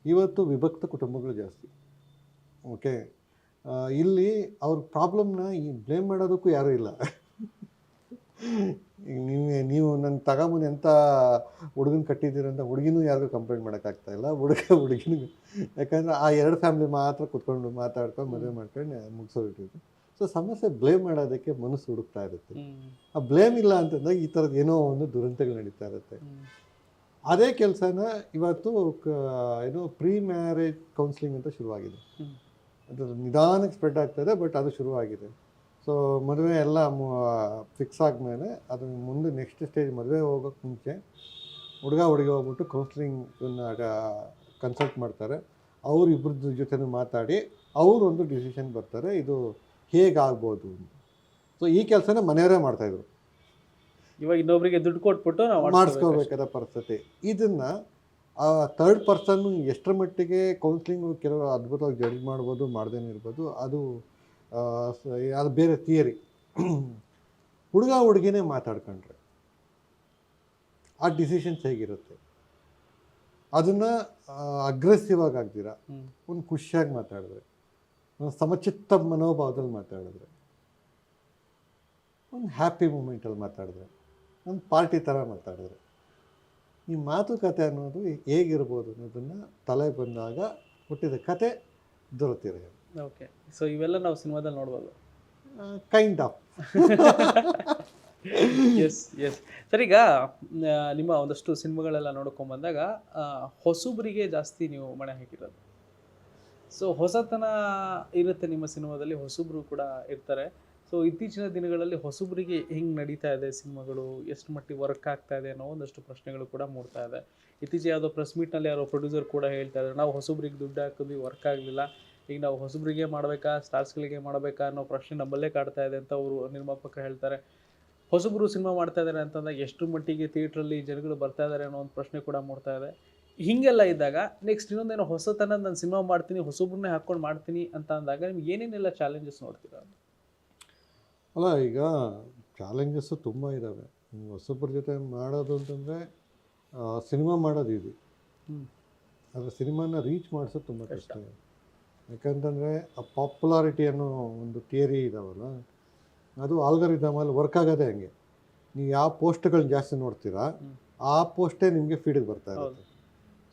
ಇವತ್ತು ವಿಭಕ್ತ ಕುಟುಂಬಗಳು ಜಾಸ್ತಿ. ಓಕೆ? ಇಲ್ಲಿ ಅವ್ರ ಪ್ರಾಬ್ಲಮ್ನ ಈ ಬ್ಲೇಮ್ ಮಾಡೋದಕ್ಕೂ ಯಾರೂ ಇಲ್ಲ. ಈಗ ನೀವು ನೀವು ನನ್ನ ತಗೊಂಬಂದು ಎಂಥ ಹುಡುಗನ ಕಟ್ಟಿದ್ದೀರಂತ ಹುಡುಗಿನೂ ಯಾರಿಗೂ ಕಂಪ್ಲೇಂಟ್ ಮಾಡೋಕ್ಕಾಗ್ತಾ ಇಲ್ಲ. ಹುಡುಗ ಹುಡುಗಿನೂ ಯಾಕಂದರೆ ಆ ಎರಡು ಫ್ಯಾಮಿಲಿ ಮಾತ್ರ ಕುತ್ಕೊಂಡು ಮಾತಾಡ್ಕೊಂಡು ಮದುವೆ ಮಾಡ್ಕೊಂಡು ಮುಗಿಸೋಬಿಟ್ಟಿದ್ರು. ಸೊ ಸಮಸ್ಯೆ ಬ್ಲೇಮ್ ಮಾಡೋದಕ್ಕೆ ಮನಸ್ಸು ಹುಡುಕ್ತಾ ಇರುತ್ತೆ. ಆ ಬ್ಲೇಮ್ ಇಲ್ಲ ಅಂತಂದಾಗ ಈ ಥರದ್ದು ಏನೋ ಒಂದು ದುರಂತಗಳು ನಡೀತಾ ಇರುತ್ತೆ. ಅದೇ ಕೆಲಸನ ಇವತ್ತು ಕ ಏನು ಪ್ರೀ ಮ್ಯಾರೇಜ್ ಕೌನ್ಸಿಲಿಂಗ್ ಅಂತ ಶುರುವಾಗಿದೆ. ಅದು ನಿಧಾನಕ್ಕೆ ಸ್ಪ್ರೆಡ್ ಇದೆ ಬಟ್ ಅದು ಶುರುವಾಗಿದೆ. ಸೊ ಮದುವೆ ಎಲ್ಲ ಫಿಕ್ಸ್ ಆದಮೇಲೆ ಅದು ಮುಂದೆ ನೆಕ್ಸ್ಟ್ ಸ್ಟೇಜ್ ಮದುವೆ ಹೋಗೋಕ್ಕೆ ಮುಂಚೆ ಹುಡುಗ ಹುಡುಗಿ ಹೋಗ್ಬಿಟ್ಟು ಕೌನ್ಸಿಲಿಂಗನ್ನು ಕನ್ಸಲ್ಟ್ ಮಾಡ್ತಾರೆ. ಅವ್ರು ಇಬ್ಬರದ್ದು ಜೊತೆನೂ ಮಾತಾಡಿ ಅವರು ಒಂದು ಡಿಸಿಷನ್ ಬರ್ತಾರೆ ಇದು ಹೇಗಾಗ್ಬೋದು ಸೊ ಈ ಕೆಲಸನ ಮನೆಯವರೇ ಮಾಡ್ತಾಯಿದ್ರು ಇವಾಗ ಇನ್ನೊಬ್ರಿಗೆ ದುಡ್ಡು ಕೊಟ್ಬಿಟ್ಟು ನಾವು ಮಾಡಿಸ್ಕೋಬೇಕಾದ ಪರಿಸ್ಥಿತಿ. ಇದನ್ನು ಥರ್ಡ್ ಪರ್ಸನ್ ಎಷ್ಟರ ಮಟ್ಟಿಗೆ ಕೌನ್ಸಿಲಿಂಗು ಕೆಲವು ಅದ್ಭುತವಾಗಿ ಜಡ್ಜ್ ಮಾಡ್ಬೋದು ಮಾಡ್ದೇನೆ ಇರ್ಬೋದು ಅದು ಆ, ಅದು ಬೇರೆ ಥಿಯರಿ. ಹುಡುಗ ಹುಡುಗಿನೇ ಮಾತಾಡ್ಕೊಂಡ್ರೆ. ಆ ಡಿಸಿಷನ್ಸ್ ಹೇಗಿರುತ್ತೆ? ಅದನ್ನು ಅಗ್ರೆಸಿವ್ ಆಗಿ ಆಗ್ದಿರಾ ಒಂದು ಖುಷಿಯಾಗಿ ಮಾತಾಡಿದ್ರೆ. ಒಂದು ಸಮಚಿತ್ತ ಮನೋಭಾವದಲ್ಲಿ ಮಾತಾಡಿದ್ರೆ. ಒಂದು ಹ್ಯಾಪಿ ಮೂಮೆಂಟಲ್ಲಿ ಮಾತಾಡಿದ್ರೆ. ಒಂದು ಪಾರ್ಟಿ ಥರ ಮಾತಾಡಿದ್ರೆ. ಈ ಮಾತುಕತೆ ಅನ್ನೋದು ಹೇಗಿರ್ಬೋದು ಅನ್ನೋದನ್ನು ತಲೆ ಬಂದಾಗ ಹುಟ್ಟಿದ ಕತೆ ದೊರೆತಿದೆ ಓಕೆ ಸೊ ಇವೆಲ್ಲ ನಾವು ಸಿನಿಮಾದಲ್ಲಿ ನೋಡ್ಬೋದು. Kind of yes yes sir ಈಗ ನಿಮ್ಮ ಒಂದಷ್ಟು ಸಿನಿಮಾಗಳೆಲ್ಲ ನೋಡ್ಕೊಂಬಂದಾಗ ಬಂದಾಗ ಹೊಸಬರಿಗೆ ಜಾಸ್ತಿ ನೀವು ಮಣೆ ಹಾಕಿರೋದು. ಸೊ ಹೊಸತನ ಇರುತ್ತೆ ನಿಮ್ಮ ಸಿನಿಮಾದಲ್ಲಿ ಹೊಸಬ್ರು ಕೂಡ ಇರ್ತಾರೆ. ಸೊ ಇತ್ತೀಚಿನ ದಿನಗಳಲ್ಲಿ ಹೊಸಬರಿಗೆ ಹೆಂಗೆ ನಡೀತಾ ಇದೆ ಸಿನಿಮಾಗಳು ಎಷ್ಟು ಮಟ್ಟಿಗೆ ವರ್ಕ್ ಆಗ್ತಾ ಇದೆ ಅನ್ನೋ ಒಂದಷ್ಟು ಪ್ರಶ್ನೆಗಳು ಕೂಡ ಮೂಡ್ತಾ ಇದೆ. ಇತ್ತೀಚೆಗೆ ಯಾವುದೋ ಪ್ರೆಸ್ ಮೀಟ್ನಲ್ಲಿ ಯಾರೋ ಪ್ರೊಡ್ಯೂಸರ್ ಕೂಡ ಹೇಳ್ತಾ ಇದ್ದಾರೆ ನಾವು ಹೊಸಬ್ರಿಗೆ ದುಡ್ಡು ಹಾಕಿದ್ವಿ ವರ್ಕ್ ಆಗಲಿಲ್ಲ. ಈಗ ನಾವು ಹೊಸಬ್ರಿಗೆ ಮಾಡಬೇಕಾ ಸ್ಟಾರ್ಸ್ಗಳಿಗೆ ಮಾಡಬೇಕಾ ಅನ್ನೋ ಪ್ರಶ್ನೆ ನಮ್ಮಲ್ಲೇ ಕಾಡ್ತಾ ಇದೆ ಅಂತ ಅವರು ನಿರ್ಮಾಪಕರು ಹೇಳ್ತಾರೆ. ಹೊಸಬ್ರು ಸಿನಿಮಾ ಮಾಡ್ತಾ ಇದ್ದಾರೆ ಅಂತಂದಾಗ ಎಷ್ಟು ಮಟ್ಟಿಗೆ ಥಿಯೇಟ್ರಲ್ಲಿ ಜನಗಳು ಬರ್ತಾ ಇದ್ದಾರೆ ಅನ್ನೋ ಒಂದು ಪ್ರಶ್ನೆ ಕೂಡ ಮೂಡ್ತಾ ಇದೆ. ಹೀಗೆಲ್ಲ ಇದ್ದಾಗ ನೆಕ್ಸ್ಟ್ ಇನ್ನೊಂದೇನೋ ಹೊಸತನ ನಾನು ಸಿನಿಮಾ ಮಾಡ್ತೀನಿ ಹೊಸಬ್ರನ್ನೇ ಹಾಕ್ಕೊಂಡು ಮಾಡ್ತೀನಿ ಅಂತ ಅಂದಾಗ ನಿಮ್ಗೆ ಏನೇನೆಲ್ಲ ಚಾಲೆಂಜಸ್ ನೋಡ್ತೀರಾ? ಅಲ್ಲ ಈಗ ಚಾಲೆಂಜಸ್ಸು ತುಂಬ ಇದ್ದಾವೆ ಹೊಸಬ್ರ ಜೊತೆ ಮಾಡೋದು ಅಂತಂದರೆ ಸಿನಿಮಾ ಮಾಡೋದು ಇದು. ಆದರೆ ಸಿನಿಮಾನ ರೀಚ್ ಮಾಡಿಸೋದು ತುಂಬ ಕಷ್ಟ. ಯಾಕಂತಂದರೆ ಆ ಪಾಪ್ಯುಲಾರಿಟಿ ಅನ್ನೋ ಒಂದು ಥಿಯರಿ ಇದಾವಲ್ಲ ಅದು ಆಲ್ಗರಿದಮಲ್ಲಿ ವರ್ಕ್ ಆಗೋದೇ ಹಂಗೆ. ನೀವು ಯಾವ ಪೋಸ್ಟ್ಗಳನ್ನ ಜಾಸ್ತಿ ನೋಡ್ತೀರಾ ಆ ಪೋಸ್ಟೇ ನಿಮಗೆ ಫೀಡಿಗೆ ಬರ್ತಾ ಇರುತ್ತೆ.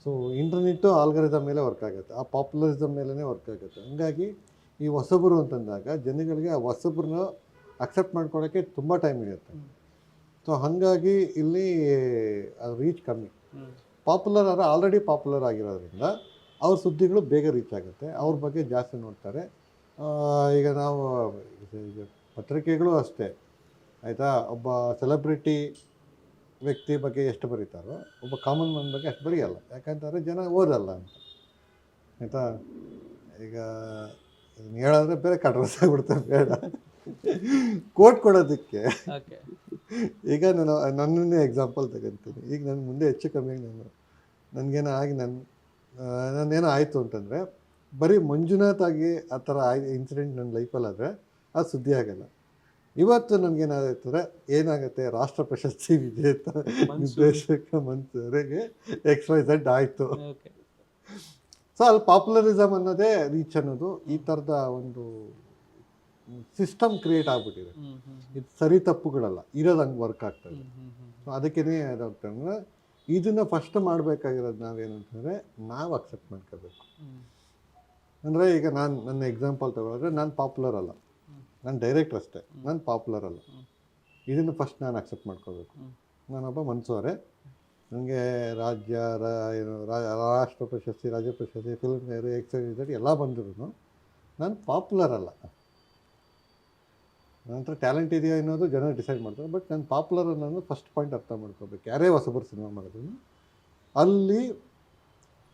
ಸೊ ಇಂಟರ್ನೆಟ್ಟು ಆಲ್ಗರಿದಮ್ ಮೇಲೆ ವರ್ಕ್ ಆಗುತ್ತೆ ಆ ಪಾಪ್ಯುಲರಿಸಮ್ ಮೇಲೇ ವರ್ಕ್ ಆಗುತ್ತೆ. ಹಂಗಾಗಿ ಈ ಹೊಸಬರು ಅಂತಂದಾಗ ಜನಗಳಿಗೆ ಆ ಹೊಸಬ್ರನ್ನ ಅಕ್ಸೆಪ್ಟ್ ಮಾಡ್ಕೊಳ್ಳೋಕ್ಕೆ ತುಂಬ ಟೈಮ್ ಇರುತ್ತೆ. ಸೊ ಹಾಗಾಗಿ ಇಲ್ಲಿ ರೀಚ್ ಕಮ್ಮಿ. ಪಾಪ್ಯುಲರ್ ಆದರೆ ಆಲ್ರೆಡಿ ಪಾಪ್ಯುಲರ್ ಆಗಿರೋದ್ರಿಂದ ಅವ್ರ ಸುದ್ದಿಗಳು ಬೇಗ ರೀಚ್ ಆಗುತ್ತೆ. ಅವ್ರ ಬಗ್ಗೆ ಜಾಸ್ತಿ ನೋಡ್ತಾರೆ. ಈಗ ನಾವು ಈಗ ಪತ್ರಿಕೆಗಳು ಅಷ್ಟೇ. ಆಯಿತಾ? ಒಬ್ಬ ಸೆಲೆಬ್ರಿಟಿ ವ್ಯಕ್ತಿ ಬಗ್ಗೆ ಎಷ್ಟು ಬರೀತಾರೋ ಒಬ್ಬ ಕಾಮನ್ ಮ್ಯಾನ್ ಬಗ್ಗೆ ಅಷ್ಟು ಬರೆಯಲ್ಲ. ಯಾಕಂತಂದರೆ ಜನ ಓದಲ್ಲ ಅಂತ. ಆಯಿತಾ? ಈಗ ಇದನ್ನ ಹೇಳಿದ್ರೆ ಬೇರೆ ಕಡ್ರಸ್ ಆಗ್ಬಿಡ್ತಾರೆ ಬೇಡ. ಕೋಟ್ ಕೊಡೋದಕ್ಕೆ. ಈಗ ನಾನು ನನ್ನನ್ನೇ ಎಕ್ಸಾಂಪಲ್ ತಗೊಂತೀನಿ. ಈಗ ನನ್ನ ಮುಂದೆ ಹೆಚ್ಚು ಕಮ್ಮಿ ನಾನು ನನಗೇನೋ ಆಗಿ ನನ್ನ ನನ್ನೇನೋ ಆಯಿತು ಅಂತಂದರೆ ಬರೀ ಮಂಜುನಾಥ್ ಆಗಿ ಆ ಥರ ಆಯ್ ಇನ್ಸಿಡೆಂಟ್ ನನ್ನ ಲೈಫಲ್ಲಾದರೆ ಅದು ಸುದ್ದಿ ಆಗಲ್ಲ. ಇವತ್ತು ನನಗೇನಾಗುತ್ತೆ ಏನಾಗುತ್ತೆ ರಾಷ್ಟ್ರ ಪ್ರಶಸ್ತಿ ವಿಜೇತ ನಿರ್ದೇಶಕ ಮಂತ್ರಿಗೆ ಎಕ್ಸ್ ವೈ ಝಡ್ ಆಯಿತು. ಸೊ ಅಲ್ಲಿ ಪಾಪ್ಯುಲರಿಸಮ್ ಅನ್ನೋದೇ ರೀಚ್ ಅನ್ನೋದು ಈ ಥರದ ಒಂದು ಸಿಸ್ಟಮ್ ಕ್ರಿಯೇಟ್ ಆಗಿಬಿಟ್ಟಿದೆ. ಇದು ಸರಿ ತಪ್ಪುಗಳಲ್ಲ ಇರೋದು ಹಂಗೆ ವರ್ಕ್ ಆಗ್ತದೆ ಸೊ ಅದಕ್ಕೇ ಅದಾಗ್ತಂದ್ರೆ ಇದನ್ನು ಫಸ್ಟ್ ಮಾಡಬೇಕಾಗಿರೋದು ನಾವೇನು ಅಂತಂದರೆ ನಾವು ಅಕ್ಸೆಪ್ಟ್ ಮಾಡ್ಕೋಬೇಕು. ಅಂದರೆ ಈಗ ನಾನು ನನ್ನ ಎಕ್ಸಾಂಪಲ್ ತಗೊಳಿದ್ರೆ ನಾನು ಪಾಪ್ಯುಲರ್ ಅಲ್ಲ. ನಾನು ಡೈರೆಕ್ಟ್ ಅಷ್ಟೇ. ನಾನು ಪಾಪ್ಯುಲರ್ ಅಲ್ಲ. ಇದನ್ನು ಫಸ್ಟ್ ನಾನು ಅಕ್ಸೆಪ್ಟ್ ಮಾಡ್ಕೋಬೇಕು. ನಾನೊಬ್ಬ ಮನ್ಸೋರೆ ನನಗೆ ರಾಜ್ಯ ರಾ- ಏನು ರಾಷ್ಟ್ರ ಪ್ರಶಸ್ತಿ ರಾಜ್ಯ ಪ್ರಶಸ್ತಿ ಫಿಲ್ಮ್ ಫೇರ್ ಎಕ್ಸೈಸ್ ಎಲ್ಲ ಬಂದ್ರು ನಾನು ಪಾಪ್ಯುಲರ್ ಅಲ್ಲ. ನನ್ನ ಹತ್ರ ಟ್ಯಾಲೆಂಟ್ ಇದೆಯಾ ಅನ್ನೋದು ಜನ ಡಿಸೈಡ್ ಮಾಡ್ತಾರೆ. ಬಟ್ ನಾನು ಪಾಪ್ಯುಲರ್ ಅನ್ನೋದು ಫಸ್ಟ್ ಪಾಯಿಂಟ್ ಅರ್ಥ ಮಾಡ್ಕೋಬೇಕು. ಯಾರೇ ಹೊಸಬರು ಸಿನಿಮಾ ಮಾಡಿದ್ರು ಅಲ್ಲಿ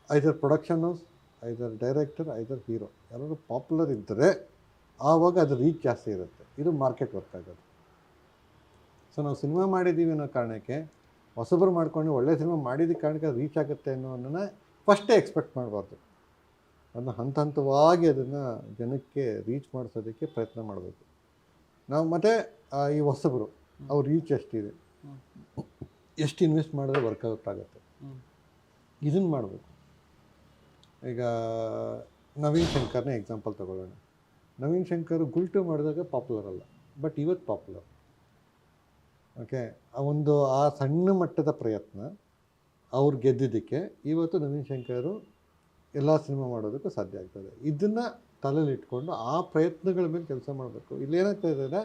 either production house either director either hero ಯಾರಾದರೂ ಪಾಪ್ಯುಲರ್ ಇದ್ದರೆ ಆವಾಗ ಅದು ರೀಚ್ ಜಾಸ್ತಿ ಇರುತ್ತೆ. ಇದು ಮಾರ್ಕೆಟ್ ವರ್ಕ್ ಆಗೋದು. ಸೊ ನಾವು ಸಿನಿಮಾ ಮಾಡಿದ್ದೀವಿ ಅನ್ನೋ ಕಾರಣಕ್ಕೆ ಹೊಸಬರು ಮಾಡ್ಕೊಂಡು ಒಳ್ಳೆ ಸಿನಿಮಾ ಮಾಡಿದ ಕಾರಣಕ್ಕೆ ಅದು ರೀಚ್ ಆಗುತ್ತೆ ಅನ್ನೋದನ್ನು ಫಸ್ಟೇ ಎಕ್ಸ್ಪೆಕ್ಟ್ ಮಾಡಬಾರ್ದು. ಅದನ್ನು ಹಂತ ಹಂತವಾಗಿ ಅದನ್ನು ಜನಕ್ಕೆ ರೀಚ್ ಮಾಡಿಸೋದಕ್ಕೆ ಪ್ರಯತ್ನ ಮಾಡಬೇಕು. ನಾವು ಮತ್ತೆ ಈ ಹೊಸಬರು, ಅವ್ರ ರೀಚ್ ಎಷ್ಟಿದೆ. ಎಷ್ಟು ಇನ್ವೆಸ್ಟ್ ಮಾಡಿದ್ರೆ ವರ್ಕೌಟ್ ಆಗುತ್ತೆ. ಇದನ್ನು ಮಾಡಬೇಕು. ಈಗ, ನವೀನ್ ಶಂಕರ್ನೇ ಎಕ್ಸಾಂಪಲ್ ತಗೊಳ್ಳೋಣ. ನವೀನ್ ಶಂಕರ್ ಗುಲ್ಟು ಮಾಡಿದಾಗ ಪಾಪ್ಯುಲರ್ ಅಲ್ಲ ಬಟ್ ಇವತ್ತು ಪಾಪ್ಯುಲರ್ ಓಕೆ ಆ ಒಂದು, ಆ ಸಣ್ಣ ಮಟ್ಟದ ಪ್ರಯತ್ನ ಅವ್ರು ಗೆದ್ದಿದ್ದಕ್ಕೆ ಇವತ್ತು ನವೀನ್ ಶಂಕರ್ ಎಲ್ಲ ಸಿನಿಮಾ ಮಾಡೋದಕ್ಕೂ ಸಾಧ್ಯ ಆಗ್ತದೆ. ಇದನ್ನು ತಲೆಯಲ್ಲಿ ಇಟ್ಕೊಂಡು ಆ ಪ್ರಯತ್ನಗಳ ಮೇಲೆ ಕೆಲಸ ಮಾಡಬೇಕು. ಇಲ್ಲಿ ಏನಾಗ್ತಾ ಇದೆ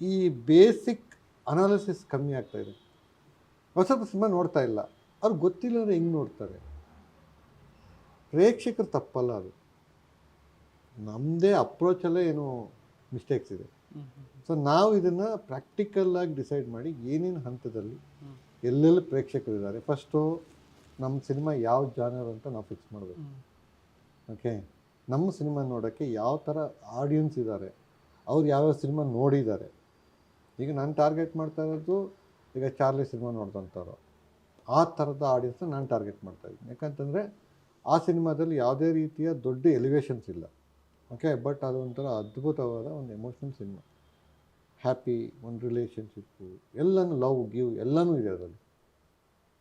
ಈ ಬೇಸಿಕ್ ಅನಾಲಿಸಿಸ್ ಕಮ್ಮಿ ಆಗ್ತಾ ಇದೆ. ಹೊಸ ಸಿನಿಮಾ ನೋಡ್ತಾ ಇಲ್ಲ. ಅವ್ರು ಗೊತ್ತಿಲ್ಲ ಅಂದರೆ ಹೆಂಗೆ ನೋಡ್ತಾರೆ? ಪ್ರೇಕ್ಷಕರು ತಪ್ಪಲ್ಲ ಅದು. ನಮ್ಮದೇ ಅಪ್ರೋಚಲ್ಲೇ ಏನು ಮಿಸ್ಟೇಕ್ಸ್ ಇದೆ. ಸೊ ನಾವು ಇದನ್ನು ಪ್ರಾಕ್ಟಿಕಲ್ಲಾಗಿ ಡಿಸೈಡ್ ಮಾಡಿ ಏನೇನು ಹಂತದಲ್ಲಿ. ಎಲ್ಲೆಲ್ಲಿ ಪ್ರೇಕ್ಷಕರು ಇದ್ದಾರೆ. ಫಸ್ಟು ನಮ್ಮ ಸಿನಿಮಾ ಯಾವ ಜಾನರ್ ಅಂತ ನಾವು ಫಿಕ್ಸ್ ಮಾಡಬೇಕು. ಓಕೆ ನಮ್ಮ ಸಿನಿಮಾ ನೋಡೋಕ್ಕೆ ಯಾವ ಥರ ಆಡಿಯನ್ಸ್ ಇದ್ದಾರೆ, ಅವ್ರು ಯಾವ್ಯಾವ ಸಿನಿಮಾ ನೋಡಿದ್ದಾರೆ. ಈಗ ನಾನು ಟಾರ್ಗೆಟ್ ಮಾಡ್ತಾ ಇರೋದು ಈಗ ಚಾರ್ಲಿ ಸಿನಿಮಾ ನೋಡಿದಂಥವ್ರು. ಆ ಥರದ ಆಡಿಯನ್ಸ್ನ ನಾನು ಟಾರ್ಗೆಟ್ ಮಾಡ್ತಾ ಇದ್ದೀನಿ. ಯಾಕಂತಂದರೆ ಆ ಸಿನಿಮಾದಲ್ಲಿ ಯಾವುದೇ ರೀತಿಯ ದೊಡ್ಡ ಎಲಿವೇಶನ್ಸ್ ಇಲ್ಲ. ಓಕೆ ಬಟ್ ಅದೊಂಥರ ಅದ್ಭುತವಾದ ಒಂದು ಎಮೋಷ್ನಲ್ ಸಿನಿಮಾ ಹ್ಯಾಪಿ ಒಂದು ರಿಲೇಷನ್ಶಿಪ್ಪು ಎಲ್ಲನೂ ಲವ್ ಗಿವ್ ಎಲ್ಲನೂ ಇದೆ ಅದರಲ್ಲಿ.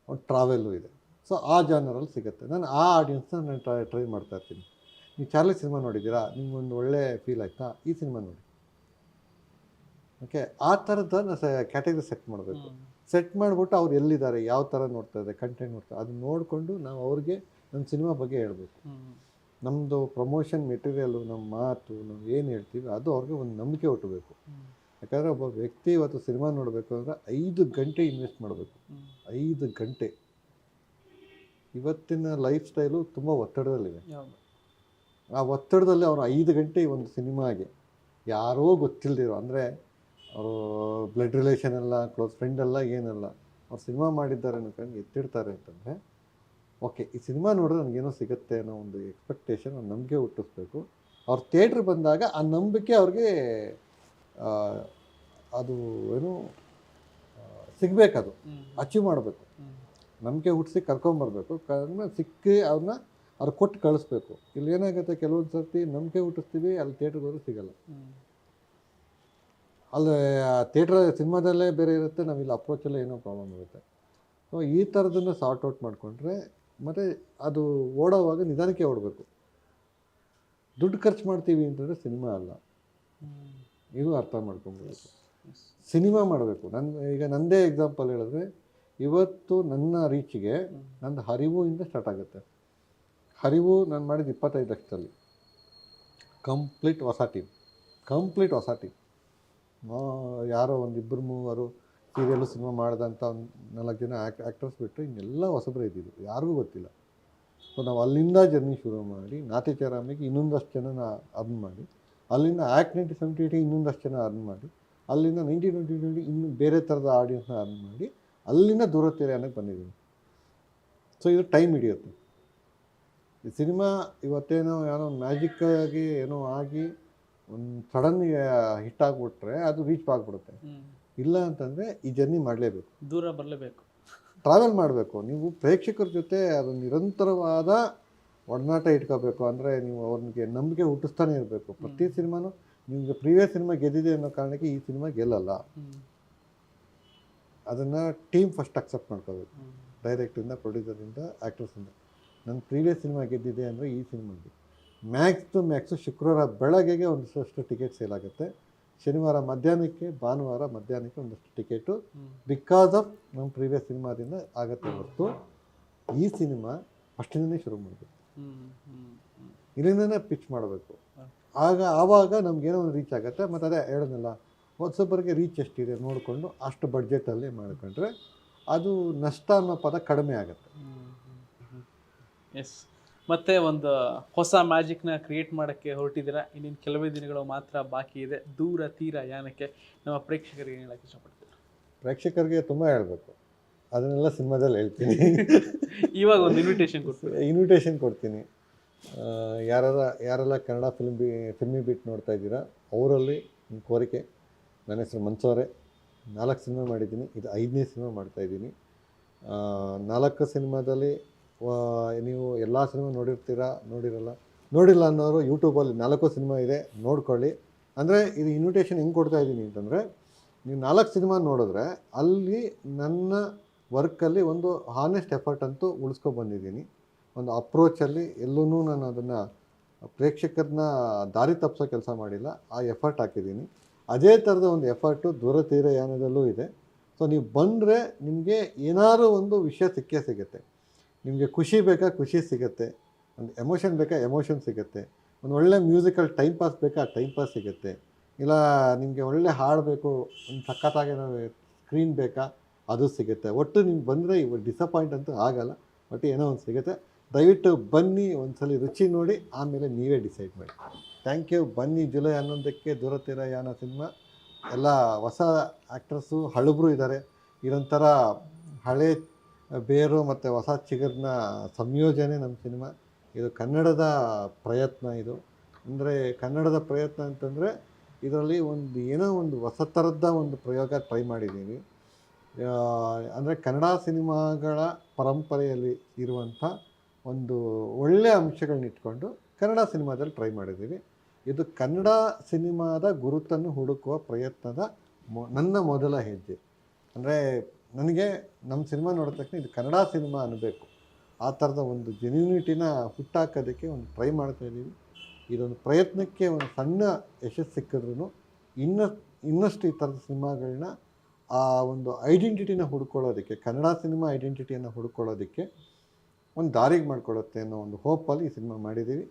ಒಂದು ಟ್ರಾವೆಲ್ಲು ಇದೆ. ಸೊ ಆ ಜಾನರಲ್ಲಿ ಸಿಗುತ್ತೆ. ನಾನು ಆ ಆಡಿಯನ್ಸ್ನ ನಾನು ಟ್ರೈ ಟ್ರೈ ಮಾಡ್ತಾ ಇರ್ತೀನಿ. ನೀವು ಚಾರ್ಲಿ ಸಿನಿಮಾ ನೋಡಿದ್ದೀರಾ? ನಿಮ್ಗೊಂದು ಒಳ್ಳೆ ಫೀಲ್ ಆಯ್ತಾ? ಈ ಸಿನಿಮಾ ನೋಡಿ. ಓಕೆ ಆ ಥರದ ಕ್ಯಾಟಗರಿ ಸೆಟ್ ಮಾಡಬೇಕು. ಸೆಟ್ ಮಾಡಿಬಿಟ್ಟು ಅವ್ರು ಎಲ್ಲಿದ್ದಾರೆ ಯಾವ ಥರ ನೋಡ್ತಾ ಇದೆ ಕಂಟೆಂಟ್ ನೋಡ್ತಾರೆ ಅದನ್ನ ನೋಡಿಕೊಂಡು ನಾವು ಅವ್ರಿಗೆ ನಮ್ಮ ಸಿನಿಮಾ ಬಗ್ಗೆ ಹೇಳಬೇಕು. ನಮ್ಮದು ಪ್ರಮೋಷನ್ ಮೆಟೀರಿಯಲ್ಲು ನಮ್ಮ ಮಾತು ನಾವು ಏನು ಹೇಳ್ತೀವಿ ಅದು ಅವ್ರಿಗೆ ಒಂದು ನಂಬಿಕೆ ಹುಟ್ಟಬೇಕು ಯಾಕಂದರೆ ಒಬ್ಬ ವ್ಯಕ್ತಿ ಇವತ್ತು ಸಿನಿಮಾ ನೋಡಬೇಕು ಅಂದರೆ ಐದು ಗಂಟೆ ಇನ್ವೆಸ್ಟ್ ಮಾಡಬೇಕು. ಐದು ಗಂಟೆ. ಇವತ್ತಿನ ಲೈಫ್ ಸ್ಟೈಲು ತುಂಬ ಒತ್ತಡದಲ್ಲಿದೆ. ಆ ಒತ್ತಡದಲ್ಲಿ ಅವರು ಐದು ಗಂಟೆ ಈ ಒಂದು ಸಿನಿಮಾಗೆ ಯಾರೋ ಗೊತ್ತಿಲ್ಲದಿರೋ ಅಂದರೆ ಅವರು ಬ್ಲಡ್ ರಿಲೇಷನ್ ಎಲ್ಲ ಕ್ಲೋಸ್ ಫ್ರೆಂಡ್ ಎಲ್ಲ ಏನಲ್ಲ ಅವ್ರು ಸಿನಿಮಾ ಮಾಡಿದ್ದಾರೆ ಅನ್ಕೊಂಡು ಎತ್ತಿಡ್ತಾರೆ ಅಂತಂದರೆ ಓಕೆ ಈ ಸಿನಿಮಾ ನೋಡಿದ್ರೆ ನನಗೇನೋ ಸಿಗುತ್ತೆ ಅನ್ನೋ ಒಂದು ಎಕ್ಸ್ಪೆಕ್ಟೇಷನ್ ಒಂದು ನಂಬಿಕೆ ಹುಟ್ಟಿಸ್ಬೇಕು. ಅವ್ರು ಥಿಯೇಟ್ರ್ ಬಂದಾಗ ಆ ನಂಬಿಕೆ ಅವ್ರಿಗೆ ಅದು ಏನು ಸಿಗಬೇಕದು ಅಚೀವ್ ಮಾಡಬೇಕು. ನಂಬಿಕೆ ಹುಟ್ಟಿಸಿ ಕರ್ಕೊಂಬರ್ಬೇಕು ಕರ್ಕೊಂಡ್ಮೇಲೆ ಸಿಕ್ಕಿ ಅವ್ರನ್ನ ಅವ್ರು ಕೊಟ್ಟು ಕಳಿಸ್ಬೇಕು. ಇಲ್ಲಿ ಏನಾಗುತ್ತೆ, ಕೆಲವೊಂದು ಸರ್ತಿ ನಂಬಿಕೆ ಹುಟ್ಟಿಸ್ತೀವಿ, ಅಲ್ಲಿ ಥಿಯೇಟ್ರಿಗೆ ಹೋದ್ರೆ ಸಿಗಲ್ಲ. ಅಲ್ಲಿ ಥಿಯೇಟ್ರ್ ಸಿನಿಮಾದಲ್ಲೇ ಬೇರೆ ಇರುತ್ತೆ, ನಾವಿಲ್ಲಿ ಅಪ್ರೋಚಲ್ಲೇ ಏನೋ ಪ್ರಾಬ್ಲಮ್ ಇರುತ್ತೆ. ಸೊ ಈ ಥರದನ್ನು ಸಾರ್ಟ್ ಔಟ್ ಮಾಡಿಕೊಂಡ್ರೆ, ಮತ್ತು ಅದು ಓಡೋವಾಗ ನಿಧಾನಕ್ಕೆ ಓಡಬೇಕು. ದುಡ್ಡು ಖರ್ಚು ಮಾಡ್ತೀವಿ ಅಂತಂದರೆ ಸಿನಿಮಾ ಅಲ್ಲ. ಇದು ಅರ್ಥ ಮಾಡ್ಕೊಬೇಕು ಸಿನಿಮಾ ಮಾಡಬೇಕು. ನನ್ನ ಈಗ ನನ್ನದೇ ಎಕ್ಸಾಂಪಲ್ ಹೇಳಿದ್ರೆ, ಇವತ್ತು ನನ್ನ ರೀಚಿಗೆ. ನಂದು ಹರಿವು ಇಂದ ಸ್ಟಾರ್ಟ್ ಆಗುತ್ತೆ. ಹರಿವು ನಾನು ಮಾಡಿದ ಇಪ್ಪತ್ತೈದು ಲಕ್ಷದಲ್ಲಿ. ಕಂಪ್ಲೀಟ್ ಹೊಸ ಟೀಮ್ ಕಂಪ್ಲೀಟ್ ಹೊಸ ಟೀಮ್ ಯಾರೋ ಒಂದು ಇಬ್ಬರು ಮೂವರು ಸೀರಿಯಲ್ಲು ಸಿನಿಮಾ ಮಾಡಿದಂಥ ಒಂದು ನಾಲ್ಕು ಜನ ಆ್ಯಕ್ ಆ್ಯಕ್ಟರ್ಸ್ ಬಿಟ್ಟರೆ ಇನ್ನೆಲ್ಲ ಹೊಸಬರೇ ಇದ್ದಿದ್ದು. ಯಾರಿಗೂ ಗೊತ್ತಿಲ್ಲ. ಸೊ ನಾವು ಅಲ್ಲಿಂದ ಜರ್ನಿ ಶುರು ಮಾಡಿ ನಾತಿಚಾರಾಮಿಗೆ ಇನ್ನೊಂದಷ್ಟು ಜನ ಅರ್ನ್ ಮಾಡಿ, ಅಲ್ಲಿಂದ ಆ್ಯಕ್ಟ್ ನೈಂಟಿ ಸೆವೆಂಟಿ ಏಯ್ಟಿ ಇನ್ನೊಂದಷ್ಟು ಜನ ಅರ್ನ್ ಮಾಡಿ, ಅಲ್ಲಿಂದ ನೈಂಟಿ ಟ್ವೆಂಟಿ ಟ್ವೆಂಟಿ ಇನ್ನು ಬೇರೆ ಥರದ ಆಡಿಯನ್ಸ್ನ ಅರ್ನ್ ಮಾಡಿ, ಅಲ್ಲಿಂದ ದೂರ ತೆರೆ ಅನ್ನೋಕ್ಕೆ ಬಂದಿದ್ದೀನಿ. ಸೊ ಇದು ಟೈಮ್ ಹಿಡಿಯುತ್ತೆ. ಈ ಸಿನಿಮಾ ಇವತ್ತೇನೋ ಏನೋ ಒಂದು ಮ್ಯಾಜಿಕ್ಕಾಗಿ ಏನೋ ಆಗಿ ಒಂದು ಸಡನ್ ಹಿಟ್ ಆಗಿಬಿಟ್ರೆ ಅದು ರೀಚ್ ಆಗಿಬಿಡುತ್ತೆ. ಇಲ್ಲ ಅಂತಂದರೆ ಈ ಜರ್ನಿ ಮಾಡಲೇಬೇಕು. ದೂರ ಬರಲೇಬೇಕು. ಟ್ರಾವೆಲ್ ಮಾಡಬೇಕು. ನೀವು ಪ್ರೇಕ್ಷಕರ ಜೊತೆ ಅದು ನಿರಂತರವಾದ ಒಡನಾಟ ಇಟ್ಕೋಬೇಕು ಅಂದರೆ ನೀವು ಅವ್ರಿಗೆ ನಂಬಿಕೆ ಹುಟ್ಟಿಸ್ತಾನೆ ಇರಬೇಕು. ಪ್ರತಿ ಸಿನಿಮಾನು ನಿಮಗೆ ಪ್ರೀವಿಯಸ್ ಸಿನಿಮಾ ಗೆದ್ದಿದೆ ಅನ್ನೋ ಕಾರಣಕ್ಕೆ ಈ ಸಿನಿಮಾ ಗೆಲ್ಲಲ್ಲ. ಅದನ್ನು ಟೀಮ್ ಫಸ್ಟ್ ಅಕ್ಸೆಪ್ಟ್ ಮಾಡ್ಕೋಬೇಕು. ಡೈರೆಕ್ಟಿಂದ ಡೈರೆಕ್ಟ್ರಿಂದ ಪ್ರೊಡ್ಯೂಸರಿಂದ ಆ್ಯಕ್ಟರ್ಸಿಂದ ನನ್ನ ಪ್ರೀವಿಯಸ್ ಸಿನಿಮಾ ಗೆದ್ದಿದೆ ಅಂದರೆ ಈ ಸಿನಿಮಾಗೆ ಮ್ಯಾಕ್ಸ್ ಟು ಮ್ಯಾಕ್ಸು ಶುಕ್ರವಾರ ಬೆಳಗ್ಗೆಗೆ ಒಂದಷ್ಟು ಟಿಕೆಟ್ ಸೇಲ್ ಆಗುತ್ತೆ. ಶನಿವಾರ ಮಧ್ಯಾಹ್ನಕ್ಕೆ ಭಾನುವಾರ ಮಧ್ಯಾಹ್ನಕ್ಕೆ ಒಂದಷ್ಟು ಟಿಕೆಟು. ಬಿಕಾಸ್ ಆಫ್ ನಮ್ಮ ಪ್ರೀವಿಯಸ್ ಸಿನಿಮಾದಿಂದ ಆಗತ್ತೆ ಹೊರತು ಈ ಸಿನಿಮಾ ಫಸ್ಟಿಂದನೇ ಶುರು ಮಾಡಬೇಕು. ಇಲ್ಲಿಂದನೇ ಪಿಚ್ ಮಾಡಬೇಕು. ಆಗ ಆವಾಗ ನಮಗೇನೋ ಒಂದು ರೀಚ್ ಆಗುತ್ತೆ. ಮತ್ತು ಅದೇ ಹೇಳೋದಿಲ್ಲ ಹೊಸಬರಿಗೆ ರೀಚ್ ಎಷ್ಟಿದೆ ನೋಡಿಕೊಂಡು ಅಷ್ಟು ಬಡ್ಜೆಟಲ್ಲಿ ಮಾಡಿಕೊಂಡ್ರೆ ಅದು ನಷ್ಟ ಅನ್ನೋ ಪದ ಕಡಿಮೆ ಆಗುತ್ತೆ. ಎಸ್ ಮತ್ತೆ ಒಂದು ಹೊಸ ಮ್ಯಾಜಿಕ್ನ ಕ್ರಿಯೇಟ್ ಮಾಡೋಕ್ಕೆ ಹೊರಟಿದ್ದೀರಾ? ಇನ್ನೇನು ಕೆಲವೇ ದಿನಗಳು ಮಾತ್ರ ಬಾಕಿ ಇದೆ. ದೂರ ತೀರ ಯಾನಕ್ಕೆ ನಮ್ಮ ಪ್ರೇಕ್ಷಕರಿಗೆ ಏನು ಹೇಳಕ್ಕೆ ಇಷ್ಟಪಡ್ತೀರಾ? ಪ್ರೇಕ್ಷಕರಿಗೆ ತುಂಬ ಹೇಳಬೇಕು. ಅದನ್ನೆಲ್ಲ ಸಿನಿಮಾದಲ್ಲಿ ಹೇಳ್ತೀನಿ. ಇವಾಗ ಒಂದು ಇನ್ವಿಟೇಷನ್ ಕೊಡ್ತೀನಿ ಇನ್ವಿಟೇಷನ್ ಕೊಡ್ತೀನಿ. ಯಾರ ಯಾರೆಲ್ಲ ಕನ್ನಡ ಫಿಲ್ಮ್ ಬಿ ಫಿಲ್ಮಿ ಬಿಟ್ ನೋಡ್ತಾ ಇದ್ದೀರಾ ಅವರಲ್ಲಿ ನಿಮ್ಮ ಕೋರಿಕೆ. ನನ್ನ ಹೆಸರು ಮನ್ಸೋರೆ ನಾಲ್ಕು ಸಿನಿಮಾ ಮಾಡಿದ್ದೀನಿ. ಇದು ಐದನೇ ಸಿನಿಮಾ ಮಾಡ್ತಾಯಿದ್ದೀನಿ ನಾಲ್ಕು ಸಿನಿಮಾದಲ್ಲಿ ನೀವು ಎಲ್ಲ ಸಿನಿಮಾ ನೋಡಿರ್ತೀರಾ? ನೋಡಿರಲ್ಲ. ನೋಡಿಲ್ಲ ಅನ್ನೋರು ಯೂಟ್ಯೂಬಲ್ಲಿ ನಾಲ್ಕು ಸಿನಿಮಾ ಇದೆ, ನೋಡ್ಕೊಳ್ಳಿ. ಅಂದರೆ ಇದು ಇನ್ವಿಟೇಷನ್ ಹೆಂಗೆ ಕೊಡ್ತಾ ಇದ್ದೀನಿ ಅಂತಂದರೆ, ನೀವು ನಾಲ್ಕು ಸಿನಿಮಾ ನೋಡಿದ್ರೆ ಅಲ್ಲಿ ನನ್ನ ವರ್ಕಲ್ಲಿ ಒಂದು ಹಾನೆಸ್ಟ್ ಎಫರ್ಟ್ ಅಂತೂ ಉಳಿಸ್ಕೊಬಂದಿದ್ದೀನಿ ಒಂದು ಅಪ್ರೋಚಲ್ಲಿ ಎಲ್ಲೂ ನಾನು ಅದನ್ನು ಪ್ರೇಕ್ಷಕರನ್ನ ದಾರಿ ತಪ್ಪಿಸೋ ಕೆಲಸ ಮಾಡಿಲ್ಲ, ಆ ಎಫರ್ಟ್ ಹಾಕಿದ್ದೀನಿ. ಅದೇ ಥರದ ಒಂದು ಎಫರ್ಟು ದೂರ ತೀರ ಯಾನದಲ್ಲೂ ಇದೆ. ಸೊ ನೀವು ಬಂದರೆ ನಿಮಗೆ ಏನಾದರೂ ಒಂದು ವಿಷಯ ಸಿಕ್ಕೇ ಸಿಗುತ್ತೆ. ನಿಮಗೆ ಖುಷಿ ಬೇಕಾ ಖುಷಿ ಸಿಗುತ್ತೆ. ಒಂದು ಎಮೋಷನ್ ಬೇಕಾ ಎಮೋಷನ್ ಸಿಗುತ್ತೆ. ಒಂದು ಒಳ್ಳೆ ಮ್ಯೂಸಿಕಲ್ ಟೈಮ್ ಪಾಸ್ ಬೇಕಾ ಟೈಮ್ ಪಾಸ್ ಸಿಗುತ್ತೆ. ಇಲ್ಲ ನಿಮಗೆ ಒಳ್ಳೆ ಹಾಡು ಬೇಕು ಒಂದು ಸಖತ್ತಾಗಿರೋ ಸ್ಕ್ರೀನ್ ಬೇಕಾ ಅದು ಸಿಗುತ್ತೆ. ಒಟ್ಟು ನಿಮ್ಗೆ ಬಂದರೆ ಇವಾಗ ಡಿಸಪಾಯಿಂಟ್ ಅಂತೂ ಆಗಲ್ಲ ಬಟ್ ಏನೋ ಒಂದು ಸಿಗುತ್ತೆ. ದಯವಿಟ್ಟು ಬನ್ನಿ ಒಂದ್ಸಲಿ ರುಚಿ ನೋಡಿ, ಆಮೇಲೆ ನೀವೇ ಡಿಸೈಡ್ ಮಾಡಿ. ಥ್ಯಾಂಕ್ ಯು ಬನ್ನಿ ಜುಲೈ ಹನ್ನೊಂದಕ್ಕೆ ದೂರತೀರ ಯಾನ ಸಿನಿಮಾ. ಎಲ್ಲ ಹೊಸ ಆ್ಯಕ್ಟ್ರಸ್ಸು ಹಳಬ್ರು ಇದ್ದಾರೆ ಇದೊಂಥರ ಹಳೆ ಬೇರು ಮತ್ತು ಹೊಸ ಚಿಗುರಿನ ಸಂಯೋಜನೆ ನಮ್ಮ ಸಿನಿಮಾ. ಇದು ಕನ್ನಡದ ಪ್ರಯತ್ನ ಇದು. ಅಂದರೆ ಕನ್ನಡದ ಪ್ರಯತ್ನ ಅಂತಂದರೆ ಇದರಲ್ಲಿ ಒಂದು ಏನೋ ಒಂದು ಹೊಸ ಥರದ ಒಂದು ಪ್ರಯೋಗ ಟ್ರೈ ಮಾಡಿದ್ದೀವಿ. ಅಂದರೆ ಕನ್ನಡ ಸಿನಿಮಾಗಳ ಪರಂಪರೆಯಲ್ಲಿ ಇರುವಂಥ ಒಂದು ಒಳ್ಳೆಯ ಅಂಶಗಳನ್ನ ಇಟ್ಕೊಂಡು ಕನ್ನಡ ಸಿನಿಮಾದಲ್ಲಿ ಟ್ರೈ ಮಾಡಿದ್ದೀವಿ. ಇದು ಕನ್ನಡ ಸಿನಿಮಾದ ಗುರುತನ್ನು ಹುಡುಕುವ ಪ್ರಯತ್ನದ ನನ್ನ ಮೊದಲ ಹೆಜ್ಜೆ. ಅಂದರೆ ನನಗೆ ನಮ್ಮ ಸಿನಿಮಾ ನೋಡಿದ ತಕ್ಷಣ ಇದು ಕನ್ನಡ ಸಿನಿಮಾ ಅನ್ನಬೇಕು. ಆ ಥರದ ಒಂದು ಜೆನ್ಯೂನಿಟಿನ ಹುಟ್ಟಾಕೋದಕ್ಕೆ ಒಂದು ಟ್ರೈ ಮಾಡ್ತಾ ಇದ್ದೀವಿ. ಇದೊಂದು ಪ್ರಯತ್ನಕ್ಕೆ ಒಂದು ಸಣ್ಣ ಯಶಸ್ಸು ಸಿಕ್ಕಿದ್ರೂ ಇನ್ನ ಇನ್ನಷ್ಟು ಈ ಥರದ ಸಿನಿಮಾಗಳನ್ನ ಆ ಒಂದು ಐಡೆಂಟಿಟಿನ ಹುಡ್ಕೊಳ್ಳೋದಕ್ಕೆ, ಕನ್ನಡ ಸಿನಿಮಾ ಐಡೆಂಟಿಟಿಯನ್ನು ಹುಡ್ಕೊಳ್ಳೋದಕ್ಕೆ ಒಂದು ದಾರಿಗೆ ಮಾಡಿಕೊಳ್ಳುತ್ತೆ ಅನ್ನೋ ಒಂದು ಹೋಪಲ್ಲಿ ಈ ಸಿನಿಮಾ ಮಾಡಿದ್ದೀವಿ.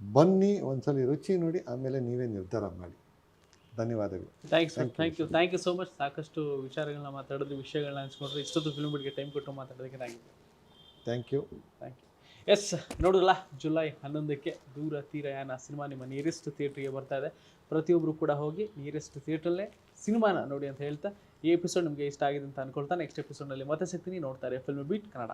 ಬನ್ನಿ ಒಂದ್ಸಲಿ ರುಚಿ ನೋಡಿ, ಆಮೇಲೆ ನೀವೇ ನಿರ್ಧಾರ ಮಾಡಿ. ಧನ್ಯವಾದಗಳು. Thanks thank you thank you so much ಸಾಕಷ್ಟು ವಿಚಾರಗಳನ್ನ ಮಾತಾಡೋದು ವಿಷಯಗಳನ್ನ ಹಂಚ್ಕೊಂಡ್ರೆ. ಇಷ್ಟೊತ್ತು ಫಿಲ್ಮ್ ಬಿಡಿಗೆ ಟೈಮ್ ಕೊಟ್ಟು ಮಾತಾಡೋದಕ್ಕೆ thank you thank you thank you yes ನೋಡಿದ್ರಲ್ಲ ಜುಲೈ ಹನ್ನೊಂದಕ್ಕೆ ದೂರ ತೀರ ಯಾನ ಸಿನಿಮಾ ನಿಮ್ಮ ನಿಯರೆಸ್ಟ್ ಥಿಯೇಟ್ರಿಗೆ ಬರ್ತಾ ಇದೆ. ಪ್ರತಿಯೊಬ್ಬರು ಕೂಡ ಹೋಗಿ ನಿಯರೆಸ್ಟ್ ಥಿಯೇಟ್ರಲ್ಲೇ ಸಿನಿಮಾನ ನೋಡಿ ಅಂತ ಹೇಳ್ತಾ ಈ ಎಪಿಸೋಡ್ ನಿಮಗೆ ಇಷ್ಟ ಆಗಿದೆ ಅಂತ ಅನ್ಕೊಳ್ತಾ ನೆಕ್ಸ್ಟ್ ಎಪಿಸೋಡ್ನಲ್ಲಿ ಮತ್ತೆ ಸಿಗ್ತೀನಿ. ನೋಡ್ತಾರೆ ಫಿಲ್ಮ್ ಬೀಟ್ ಕನ್ನಡ